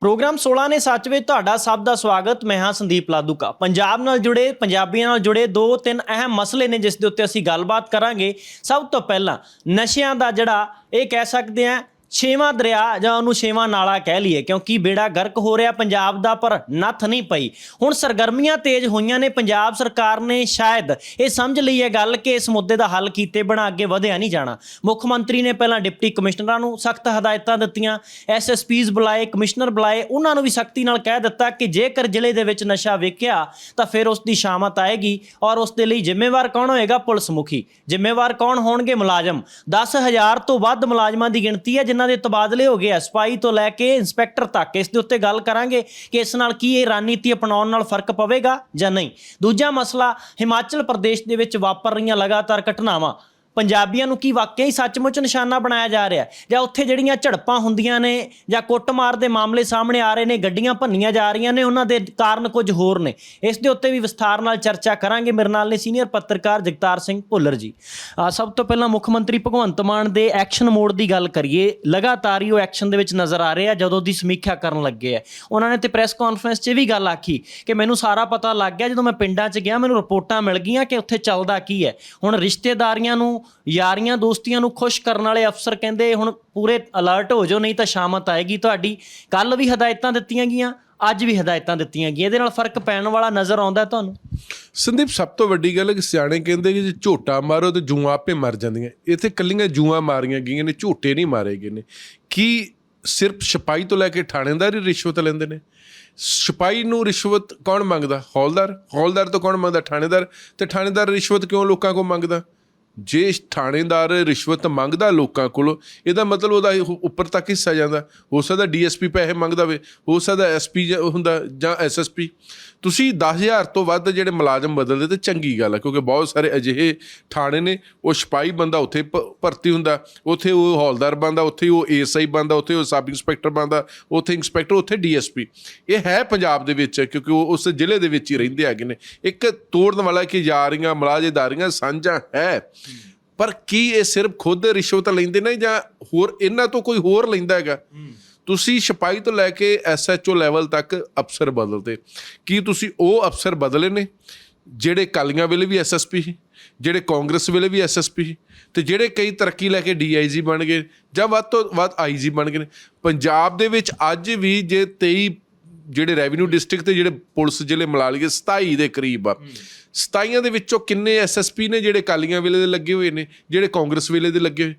Programme 16 ਨੇ ਸੱਚ ਵਿੱਚ ਤੁਹਾਡਾ ਸਭ ਦਾ ਸਵਾਗਤ। ਮੈਂ ਹਾਂ ਸੰਦੀਪ ਲਾਦੂਕਾ। ਪੰਜਾਬ ਨਾਲ ਜੁੜੇ, ਪੰਜਾਬੀਆਂ ਨਾਲ ਜੁੜੇ ਦੋ ਤਿੰਨ ਅਹਿਮ ਮਸਲੇ ਨੇ ਜਿਸ ਦੇ ਉੱਤੇ ਅਸੀਂ ਗੱਲਬਾਤ ਕਰਾਂਗੇ। ਸਭ ਤੋਂ ਪਹਿਲਾਂ ਨਸ਼ਿਆਂ ਦਾ ਜਿਹੜਾ ਇਹ ਕਹਿ ਸਕਦੇ ਆ ਛੇਵਾਂ ਦਰਿਆ ਜਾਂ ਉਹਨੂੰ ਛੇਵਾਂ ਨਾਲਾ ਕਹਿ ਲਈਏ, ਕਿਉਂਕਿ ਬੇੜਾ ਗਰਕ ਹੋ ਰਿਹਾ ਪੰਜਾਬ ਦਾ, ਪਰ ਨੱਥ ਨਹੀਂ ਪਈ। ਹੁਣ ਸਰਗਰਮੀਆਂ ਤੇਜ਼ ਹੋਈਆਂ ਨੇ, ਪੰਜਾਬ ਸਰਕਾਰ ਨੇ ਸ਼ਾਇਦ ਇਹ ਸਮਝ ਲਈ ਹੈ ਗੱਲ ਕਿ ਇਸ ਮੁੱਦੇ ਦਾ ਹੱਲ ਕੀਤੇ ਬਿਨਾਂ ਅੱਗੇ ਵਧਿਆ ਨਹੀਂ ਜਾਣਾ। ਮੁੱਖ ਮੰਤਰੀ ਨੇ ਪਹਿਲਾਂ ਡਿਪਟੀ ਕਮਿਸ਼ਨਰਾਂ ਨੂੰ ਸਖਤ ਹਦਾਇਤਾਂ ਦਿੱਤੀਆਂ ਐਸਐਸਪੀਜ਼ ਬੁਲਾਏ, ਕਮਿਸ਼ਨਰ ਬੁਲਾਏ, ਉਹਨਾਂ ਨੂੰ ਵੀ ਸਖਤੀ ਨਾਲ ਕਹਿ ਦਿੱਤਾ ਕਿ ਜੇਕਰ ਜ਼ਿਲ੍ਹੇ ਦੇ ਵਿੱਚ ਨਸ਼ਾ ਵੇਖਿਆ, ਤਾਂ ਫਿਰ ਉਸ ਦੀ ਸ਼ਾਮਤ ਆਏਗੀ ਔਰ ਉਸ ਦੇ ਲਈ ਜ਼ਿੰਮੇਵਾਰ ਕੌਣ ਹੋਏਗਾ? ਪੁਲਿਸ ਮੁਖੀ। ਜ਼ਿੰਮੇਵਾਰ ਕੌਣ ਹੋਣਗੇ? ਮੁਲਾਜ਼ਮ। 10000 ਤੋਂ ਵੱਧ ਮੁਲਾਜ਼ਮਾਂ ਦੀ ਗਿਣਤੀ ਹੈ ਜਿਨ੍ਹਾਂ ਦੇ ਤਬਾਦਲੇ ਹੋ ਗਏ ਆ। ਸਪਾਈ ਤੋਂ ਲੈ ਕੇ ਇੰਸਪੈਕਟਰ ਤੱਕ ਇਸ ਦੇ ਉੱਤੇ ਗੱਲ ਕਰਾਂਗੇ ਕਿ ਇਸ ਨਾਲ ਕੀ ਇਹ ਰਣਨੀਤੀ ਅਪਣਾਉਣ ਨਾਲ ਫ਼ਰਕ ਪਵੇਗਾ ਜਾਂ ਨਹੀਂ। ਦੂਜਾ ਮਸਲਾ, ਹਿਮਾਚਲ ਪ੍ਰਦੇਸ਼ ਦੇ ਵਿੱਚ ਵਾਪਰ ਰਹੀਆਂ ਲਗਾਤਾਰ ਘਟਨਾਵਾਂ। ਪੰਜਾਬੀਆਂ ਨੂੰ ਕੀ ਵਾਕਿਆ ਹੀ ਸੱਚਮੁੱਚ ਨਿਸ਼ਾਨਾ ਬਣਾਇਆ ਜਾ ਰਿਹਾ ਜਾਂ ਉੱਥੇ ਜਿਹੜੀਆਂ ਝੜਪਾਂ ਹੁੰਦੀਆਂ ਨੇ ਜਾਂ ਕੁੱਟਮਾਰ ਦੇ ਮਾਮਲੇ ਸਾਹਮਣੇ ਆ ਰਹੇ ਨੇ, ਗੱਡੀਆਂ ਭੰਨੀਆਂ ਜਾ ਰਹੀਆਂ ਨੇ, ਉਹਨਾਂ ਦੇ ਕਾਰਨ ਕੁਝ ਹੋਰ ਨੇ? ਇਸ ਦੇ ਉੱਤੇ ਵੀ ਵਿਸਥਾਰ ਨਾਲ ਚਰਚਾ ਕਰਾਂਗੇ। ਮੇਰੇ ਨਾਲ ਨੇ ਸੀਨੀਅਰ ਪੱਤਰਕਾਰ ਜਗਤਾਰ ਸਿੰਘ ਭੁੱਲਰ ਜੀ। ਸਭ ਤੋਂ ਪਹਿਲਾਂ ਮੁੱਖ ਮੰਤਰੀ ਭਗਵੰਤ ਮਾਨ ਦੇ ਐਕਸ਼ਨ ਮੋਡ ਦੀ ਗੱਲ ਕਰੀਏ। ਲਗਾਤਾਰ ਹੀ ਉਹ ਐਕਸ਼ਨ ਦੇ ਵਿੱਚ ਨਜ਼ਰ ਆ ਰਹੇ ਆ, ਜਦੋਂ ਦੀ ਸਮੀਖਿਆ ਕਰਨ ਲੱਗੇ ਆ। ਉਹਨਾਂ ਨੇ ਤੇ ਪ੍ਰੈਸ ਕਾਨਫਰੰਸ 'ਚ ਇਹ ਵੀ ਗੱਲ ਆਖੀ ਕਿ ਮੈਨੂੰ ਸਾਰਾ ਪਤਾ ਲੱਗ ਗਿਆ। ਜਦੋਂ ਮੈਂ ਪਿੰਡਾਂ 'ਚ ਗਿਆ, ਮੈਨੂੰ ਰਿਪੋਰਟਾਂ ਮਿਲ ਗਈਆਂ ਕਿ ਉੱਥੇ ਚੱਲਦਾ ਕੀ ਹੈ। ਹੁਣ ਰਿਸ਼ਤੇਦਾਰੀਆਂ ਨੂੰ ਯਾਰੀਆਂ ਦੋਸਤੀਆਂ ਨੂੰ ਖੁਸ਼ ਕਰਨ ਵਾਲੇ ਅਫਸਰ ਕਹਿੰਦੇ ਹੁਣ ਪੂਰੇ ਅਲਰਟ ਹੋ ਜਾਓ, ਨਹੀਂ ਤਾਂ ਸ਼ਾਮਤ ਆਏਗੀ ਤੁਹਾਡੀ। ਕੱਲ ਵੀ ਹਦਾਇਤਾਂ ਦਿੱਤੀਆਂ ਗਈਆਂ, ਅੱਜ ਵੀ ਹਦਾਇਤਾਂ ਦਿੱਤੀਆਂ ਗਈਆਂ। ਇਹਦੇ ਨਾਲ ਫ਼ਰਕ ਪੈਣ ਵਾਲਾ ਨਜ਼ਰ ਆਉਂਦਾ ਤੁਹਾਨੂੰ? ਸੰਦੀਪ, ਸਭ ਤੋਂ ਵੱਡੀ ਗੱਲ ਕਿ ਸਿਆਣੇ ਕਹਿੰਦੇ ਕਿ ਜੇ ਝੋਟਾ ਮਾਰੋ ਤੇ ਜੂਆਂ ਆਪੇ ਮਰ ਜਾਂਦੀਆਂ। ਇੱਥੇ ਕੱਲੀਆਂ ਜੂਆਂ ਮਾਰੀਆਂ ਗਈਆਂ ਨੇ, ਝੋਟੇ ਨਹੀਂ ਮਾਰੇ ਗਏ ਨੇ। ਕੀ ਸਿਰਫ ਸਿਪਾਈ ਤੋਂ ਲੈ ਕੇ ਥਾਣੇਦਾਰ ਹੀ ਰਿਸ਼ਵਤ ਲੈਂਦੇ ਨੇ? ਸਿਪਾਈ ਨੂੰ ਰਿਸ਼ਵਤ ਕੌਣ ਮੰਗਦਾ? ਹੌਲਦਾਰ? ਹੌਲਦਾਰ ਤੋਂ ਕੌਣ ਮੰਗਦਾ? ਥਾਣੇਦਾਰ? ਤੇ ਥਾਣੇਦਾਰ ਰਿਸ਼ਵਤ ਕਿਉਂ ਲੋਕਾਂ ਕੋਲ ਮੰਗਦਾ? ਜੇ ਥਾਣੇਦਾਰ ਰਿਸ਼ਵਤ ਮੰਗਦਾ ਲੋਕਾਂ ਕੋਲੋਂ, ਇਹਦਾ ਮਤਲਬ ਉਹਦਾ ਉੱਪਰ ਤੱਕ ਹਿੱਸਾ ਜਾਂਦਾ। ਹੋ ਸਕਦਾ ਡੀਐਸਪੀ ਪੈਸੇ ਮੰਗਦਾ ਵੇ, ਹੋ ਸਕਦਾ ਐਸਪੀ ਹੁੰਦਾ ਜਾਂ ਐਸਐਸਪੀ। ਤੁਸੀਂ 10000 ਤੋਂ ਵੱਧ ਜਿਹੜੇ ਮੁਲਾਜ਼ਮ ਬਦਲਦੇ ਤੇ ਚੰਗੀ ਗੱਲ ਹੈ ਕਿਉਂਕਿ ਬਹੁਤ ਸਾਰੇ ਅਜਿਹੇ ਥਾਣੇ ਨੇ, ਉਹ ਸਿਪਾਹੀ ਬੰਦਾ ਉੱਥੇ ਭ- ਭਰਤੀ ਹੁੰਦਾ, ਉੱਥੇ ਉਹ ਹੌਲਦਾਰ ਬੰਦਾ, ਉੱਥੇ ਉਹ ਏਐਸਆਈ ਬੰਦਾ, ਉੱਥੇ ਉਹ ਸਬ ਇੰਸਪੈਕਟਰ ਬੰਦਾ, ਉੱਥੇ ਇੰਸਪੈਕਟਰ, ਉੱਥੇ ਡੀਐਸਪੀ। ਇਹ ਹੈ ਪੰਜਾਬ ਦੇ ਵਿੱਚ, ਕਿਉਂਕਿ ਉਹ ਉਸ ਜ਼ਿਲ੍ਹੇ ਦੇ ਵਿੱਚ ਹੀ ਰਹਿੰਦੇ ਹੈਗੇ ਨੇ। ਇੱਕ ਤੋੜਨ ਵਾਲਾ ਕਿ ਯਾਰੀਆਂ ਮੁਲਾਜ਼ੇਦਾਰੀਆਂ ਸਾਂਝਾ ਹੈ, ਪਰ ਕੀ ਇਹ ਸਿਰਫ ਖੁਦ ਰਿਸ਼ਵਤ ਲੈਂਦੇ ਨੇ ਜਾਂ ਹੋਰ, ਇਹਨਾਂ ਤੋਂ ਕੋਈ ਹੋਰ ਲੈਂਦਾ ਹੈਗਾ? ਤੁਸੀਂ ਸਿਪਾਹੀ ਤੋਂ ਲੈ ਕੇ ਐਸਐਚਓ ਲੈਵਲ ਤੱਕ ਅਫਸਰ ਬਦਲਦੇ। ਕੀ ਤੁਸੀਂ ਉਹ ਅਫਸਰ ਬਦਲੇ ਨੇ ਜਿਹੜੇ ਕਾਲੀਆਂ ਵੇਲੇ ਵੀ ਐਸਐਸਪੀ ਸੀ ਜਿਹੜੇ ਕਾਂਗਰਸ ਵੇਲੇ ਵੀ ਐਸਐਸਪੀ ਸੀ ਤੇ ਜਿਹੜੇ ਕਈ ਤਰੱਕੀ ਲੈ ਕੇ ਡੀਆਈਜੀ ਬਣ ਗਏ ਜਾਂ ਵੱਧ ਤੋਂ ਵੱਧ ਆਈਜੀ ਬਣ ਗਏ ਨੇ? ਪੰਜਾਬ ਦੇ ਵਿੱਚ ਅੱਜ ਵੀ ਜੇ 23 ਜਿਹੜੇ ਰੈਵਨਿਊ ਡਿਸਟ੍ਰਿਕਟ ਤੇ ਜਿਹੜੇ ਪੁਲਿਸ ਜ਼ਿਲ੍ਹੇ ਮਿਲਾ ਲਈਏ 27 ਦੇ ਕਰੀਬ ਆ 27 ਦੇ ਵਿੱਚੋਂ ਕਿੰਨੇ ਐਸਐਸਪੀ ਨੇ ਜਿਹੜੇ ਕਾਲੀਆਂ ਵੇਲੇ ਦੇ ਲੱਗੇ ਹੋਏ ਨੇ ਜਿਹੜੇ ਕਾਂਗਰਸ ਵੇਲੇ ਦੇ ਲੱਗੇ ਹੋਏ?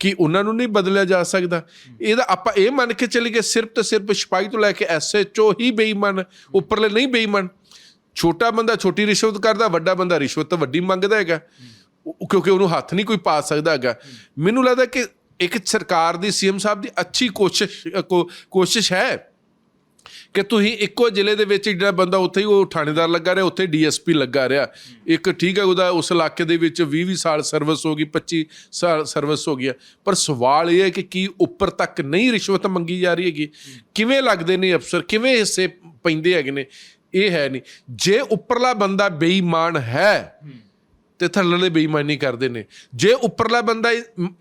ਕੀ ਉਹਨਾਂ ਨੂੰ ਨਹੀਂ ਬਦਲਿਆ ਜਾ ਸਕਦਾ। ਇਹਦਾ ਆਪਾਂ ਇਹ ਮੰਨ ਕੇ ਚੱਲੀਏ ਸਿਰਫ ਤੇ ਸਿਰਫ ਸਿਪਾਹੀ ਤੋਂ ਲੈ ਕੇ ਐਸਐਚਓ ਹੀ ਬੇਈਮਾਨ ਉੱਪਰਲੇ ਨਹੀਂ ਬੇਈਮਾਨ। ਛੋਟਾ ਬੰਦਾ ਛੋਟੀ ਰਿਸ਼ਵਤ ਕਰਦਾ ਵੱਡਾ ਬੰਦਾ ਰਿਸ਼ਵਤ ਤਾਂ ਵੱਡੀ ਮੰਗਦਾ ਹੈਗਾ। ਕਿਉਂਕਿ ਉਹਨੂੰ ਹੱਥ ਨਹੀਂ ਕੋਈ ਪਾ ਸਕਦਾ ਹੈਗਾ। ਮੈਨੂੰ ਲੱਗਦਾ ਕਿ ਇੱਕ ਸਰਕਾਰ ਦੀ ਸੀਐਮ ਸਾਹਿਬ ਦੀ ਅੱਛੀ ਕੋਸ਼ਿਸ਼ ਕੋਸ਼ਿਸ਼ ਹੈ। ਕਿ ਤੁਸੀਂ ਇੱਕੋ ਜ਼ਿਲ੍ਹੇ ਦੇ ਵਿੱਚ ਜਿਹੜਾ ਬੰਦਾ ਉੱਥੇ ਹੀ ਉਹ ਥਾਣੇਦਾਰ ਲੱਗਾ ਰਿਹਾ, ਉੱਥੇ ਡੀਐਸਪੀ ਲੱਗਾ ਰਿਹਾ। ਇੱਕ ਠੀਕ ਹੈ, ਉਹਦਾ ਉਸ ਇਲਾਕੇ ਦੇ ਵਿੱਚ 20 20 ਸਾਲ ਸਰਵਿਸ ਹੋ ਗਈ 25 ਸਾਲ ਸਰਵਿਸ ਹੋ ਗਿਆ ਪਰ ਸਵਾਲ ਇਹ ਹੈ ਕਿ ਕੀ ਉੱਪਰ ਤੱਕ ਨਹੀਂ ਰਿਸ਼ਵਤ ਮੰਗੀ ਜਾ ਰਹੀ ਹੈਗੀ? ਕਿਵੇਂ ਲੱਗਦੇ ਨੇ ਅਫਸਰ? ਕਿਵੇਂ ਹਿੱਸੇ ਪੈਂਦੇ ਹੈਗੇ ਨੇ? ਇਹ ਹੈ ਨਹੀਂ। ਜੇ ਉੱਪਰਲਾ ਬੰਦਾ ਬੇਈਮਾਨ ਹੈ, ਤੇ ਥੱਲੜੇ ਬੇਈਮਾਨੀ ਕਰਦੇ ਨੇ। ਜੇ ਉੱਪਰਲਾ ਬੰਦਾ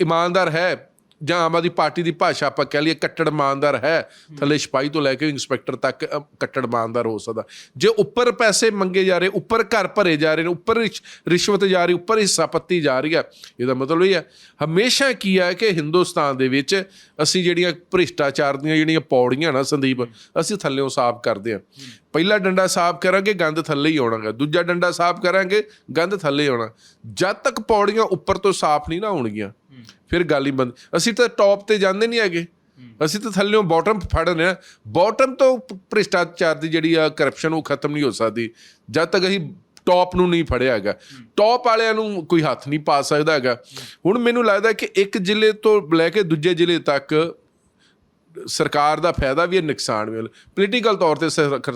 ਇਮਾਨਦਾਰ ਹੈ ਜਾਂ ਆਮ ਆਦਮੀ ਪਾਰਟੀ ਦੀ ਭਾਸ਼ਾ ਆਪਾਂ ਕਹਿ ਲਈਏ ਕੱਟੜ ਇਮਾਨਦਾਰ ਹੈ ਥੱਲੇ ਸਿਪਾਹੀ ਤੋਂ ਲੈ ਕੇ ਇੰਸਪੈਕਟਰ ਤੱਕ ਅ, ਕੱਟੜ ਇਮਾਨਦਾਰ ਹੋ ਸਕਦਾ। ਜੇ ਉੱਪਰ ਪੈਸੇ ਮੰਗੇ ਜਾ ਰਹੇ ਉੱਪਰ ਘਰ ਭਰੇ ਜਾ ਰਹੇ ਨੇ ਉੱਪਰ ਰਿਸ਼- ਰਿਸ਼ਵਤ ਜਾ ਰਹੀ ਉੱਪਰ ਹਿੱਸਾ ਪੱਤੀ ਜਾ ਰਹੀ ਹੈ ਇਹਦਾ ਮਤਲਬ ਇਹ ਹੈ ਹਮੇਸ਼ਾ ਕੀ ਹੈ ਕਿ ਹਿੰਦੁਸਤਾਨ ਦੇ ਵਿੱਚ ਅਸੀਂ ਜਿਹੜੀਆਂ ਭ੍ਰਿਸ਼ਟਾਚਾਰ ਦੀਆਂ ਜਿਹੜੀਆਂ ਪੌੜੀਆਂ ਨਾ ਸੰਦੀਪ ਅਸੀਂ ਥੱਲੇੋਂ ਸਾਫ਼ ਕਰਦੇ ਹਾਂ। ਪਹਿਲਾ ਡੰਡਾ ਸਾਫ਼ ਕਰਾਂਗੇ ਗੰਦ ਥੱਲੇ ਹੀ ਆਉਣਾਗਾ। ਦੂਜਾ ਡੰਡਾ ਸਾਫ਼ ਕਰਾਂਗੇ ਗੰਦ ਥੱਲੇ ਆਉਣਾ। ਜਦ ਤੱਕ ਪੌੜੀਆਂ ਉੱਪਰ ਤੋਂ ਸਾਫ਼ ਨਹੀਂ ਨਾ ਹੋਣਗੀਆਂ ਫਿਰ ਗੱਲ ਹੀ ਬੰਦ, ਅਸੀਂ ਤਾਂ ਟੌਪ ਤੇ ਜਾਂਦੇ ਨਹੀਂ ਹੈਗੇ। ਅਸੀਂ ਤਾਂ ਥੱਲੇੋਂ ਬਾਟਮ ਫੜਨੇ ਆ ਬਾਟਮ ਤੋਂ ਭ੍ਰਿਸ਼ਟਾਚਾਰ ਦੀ ਜਿਹੜੀ ਆ ਕਰਪਸ਼ਨ ਉਹ ਖਤਮ ਨਹੀਂ ਹੋ ਸਕਦੀ। ਜਦ ਤੱਕ ਅਸੀਂ ਟੌਪ ਨੂੰ ਨਹੀਂ ਫੜਿਆ ਹੈਗਾ। ਟੌਪ ਵਾਲਿਆਂ ਨੂੰ ਕੋਈ ਹੱਥ ਨਹੀਂ ਪਾ ਸਕਦਾ ਹੈਗਾ। ਹੁਣ ਮੈਨੂੰ ਲੱਗਦਾ ਕਿ ਇੱਕ ਜ਼ਿਲ੍ਹੇ ਤੋਂ ਲੈ ਕੇ ਦੂਜੇ ਜ਼ਿਲ੍ਹੇ ਤੱਕ ਸਰਕਾਰ ਦਾ ਫਾਇਦਾ ਵੀ ਹੈ, ਨੁਕਸਾਨ ਵੀ ਹੈ। ਪੋਲੀਟੀਕਲ ਤੌਰ ਤੇ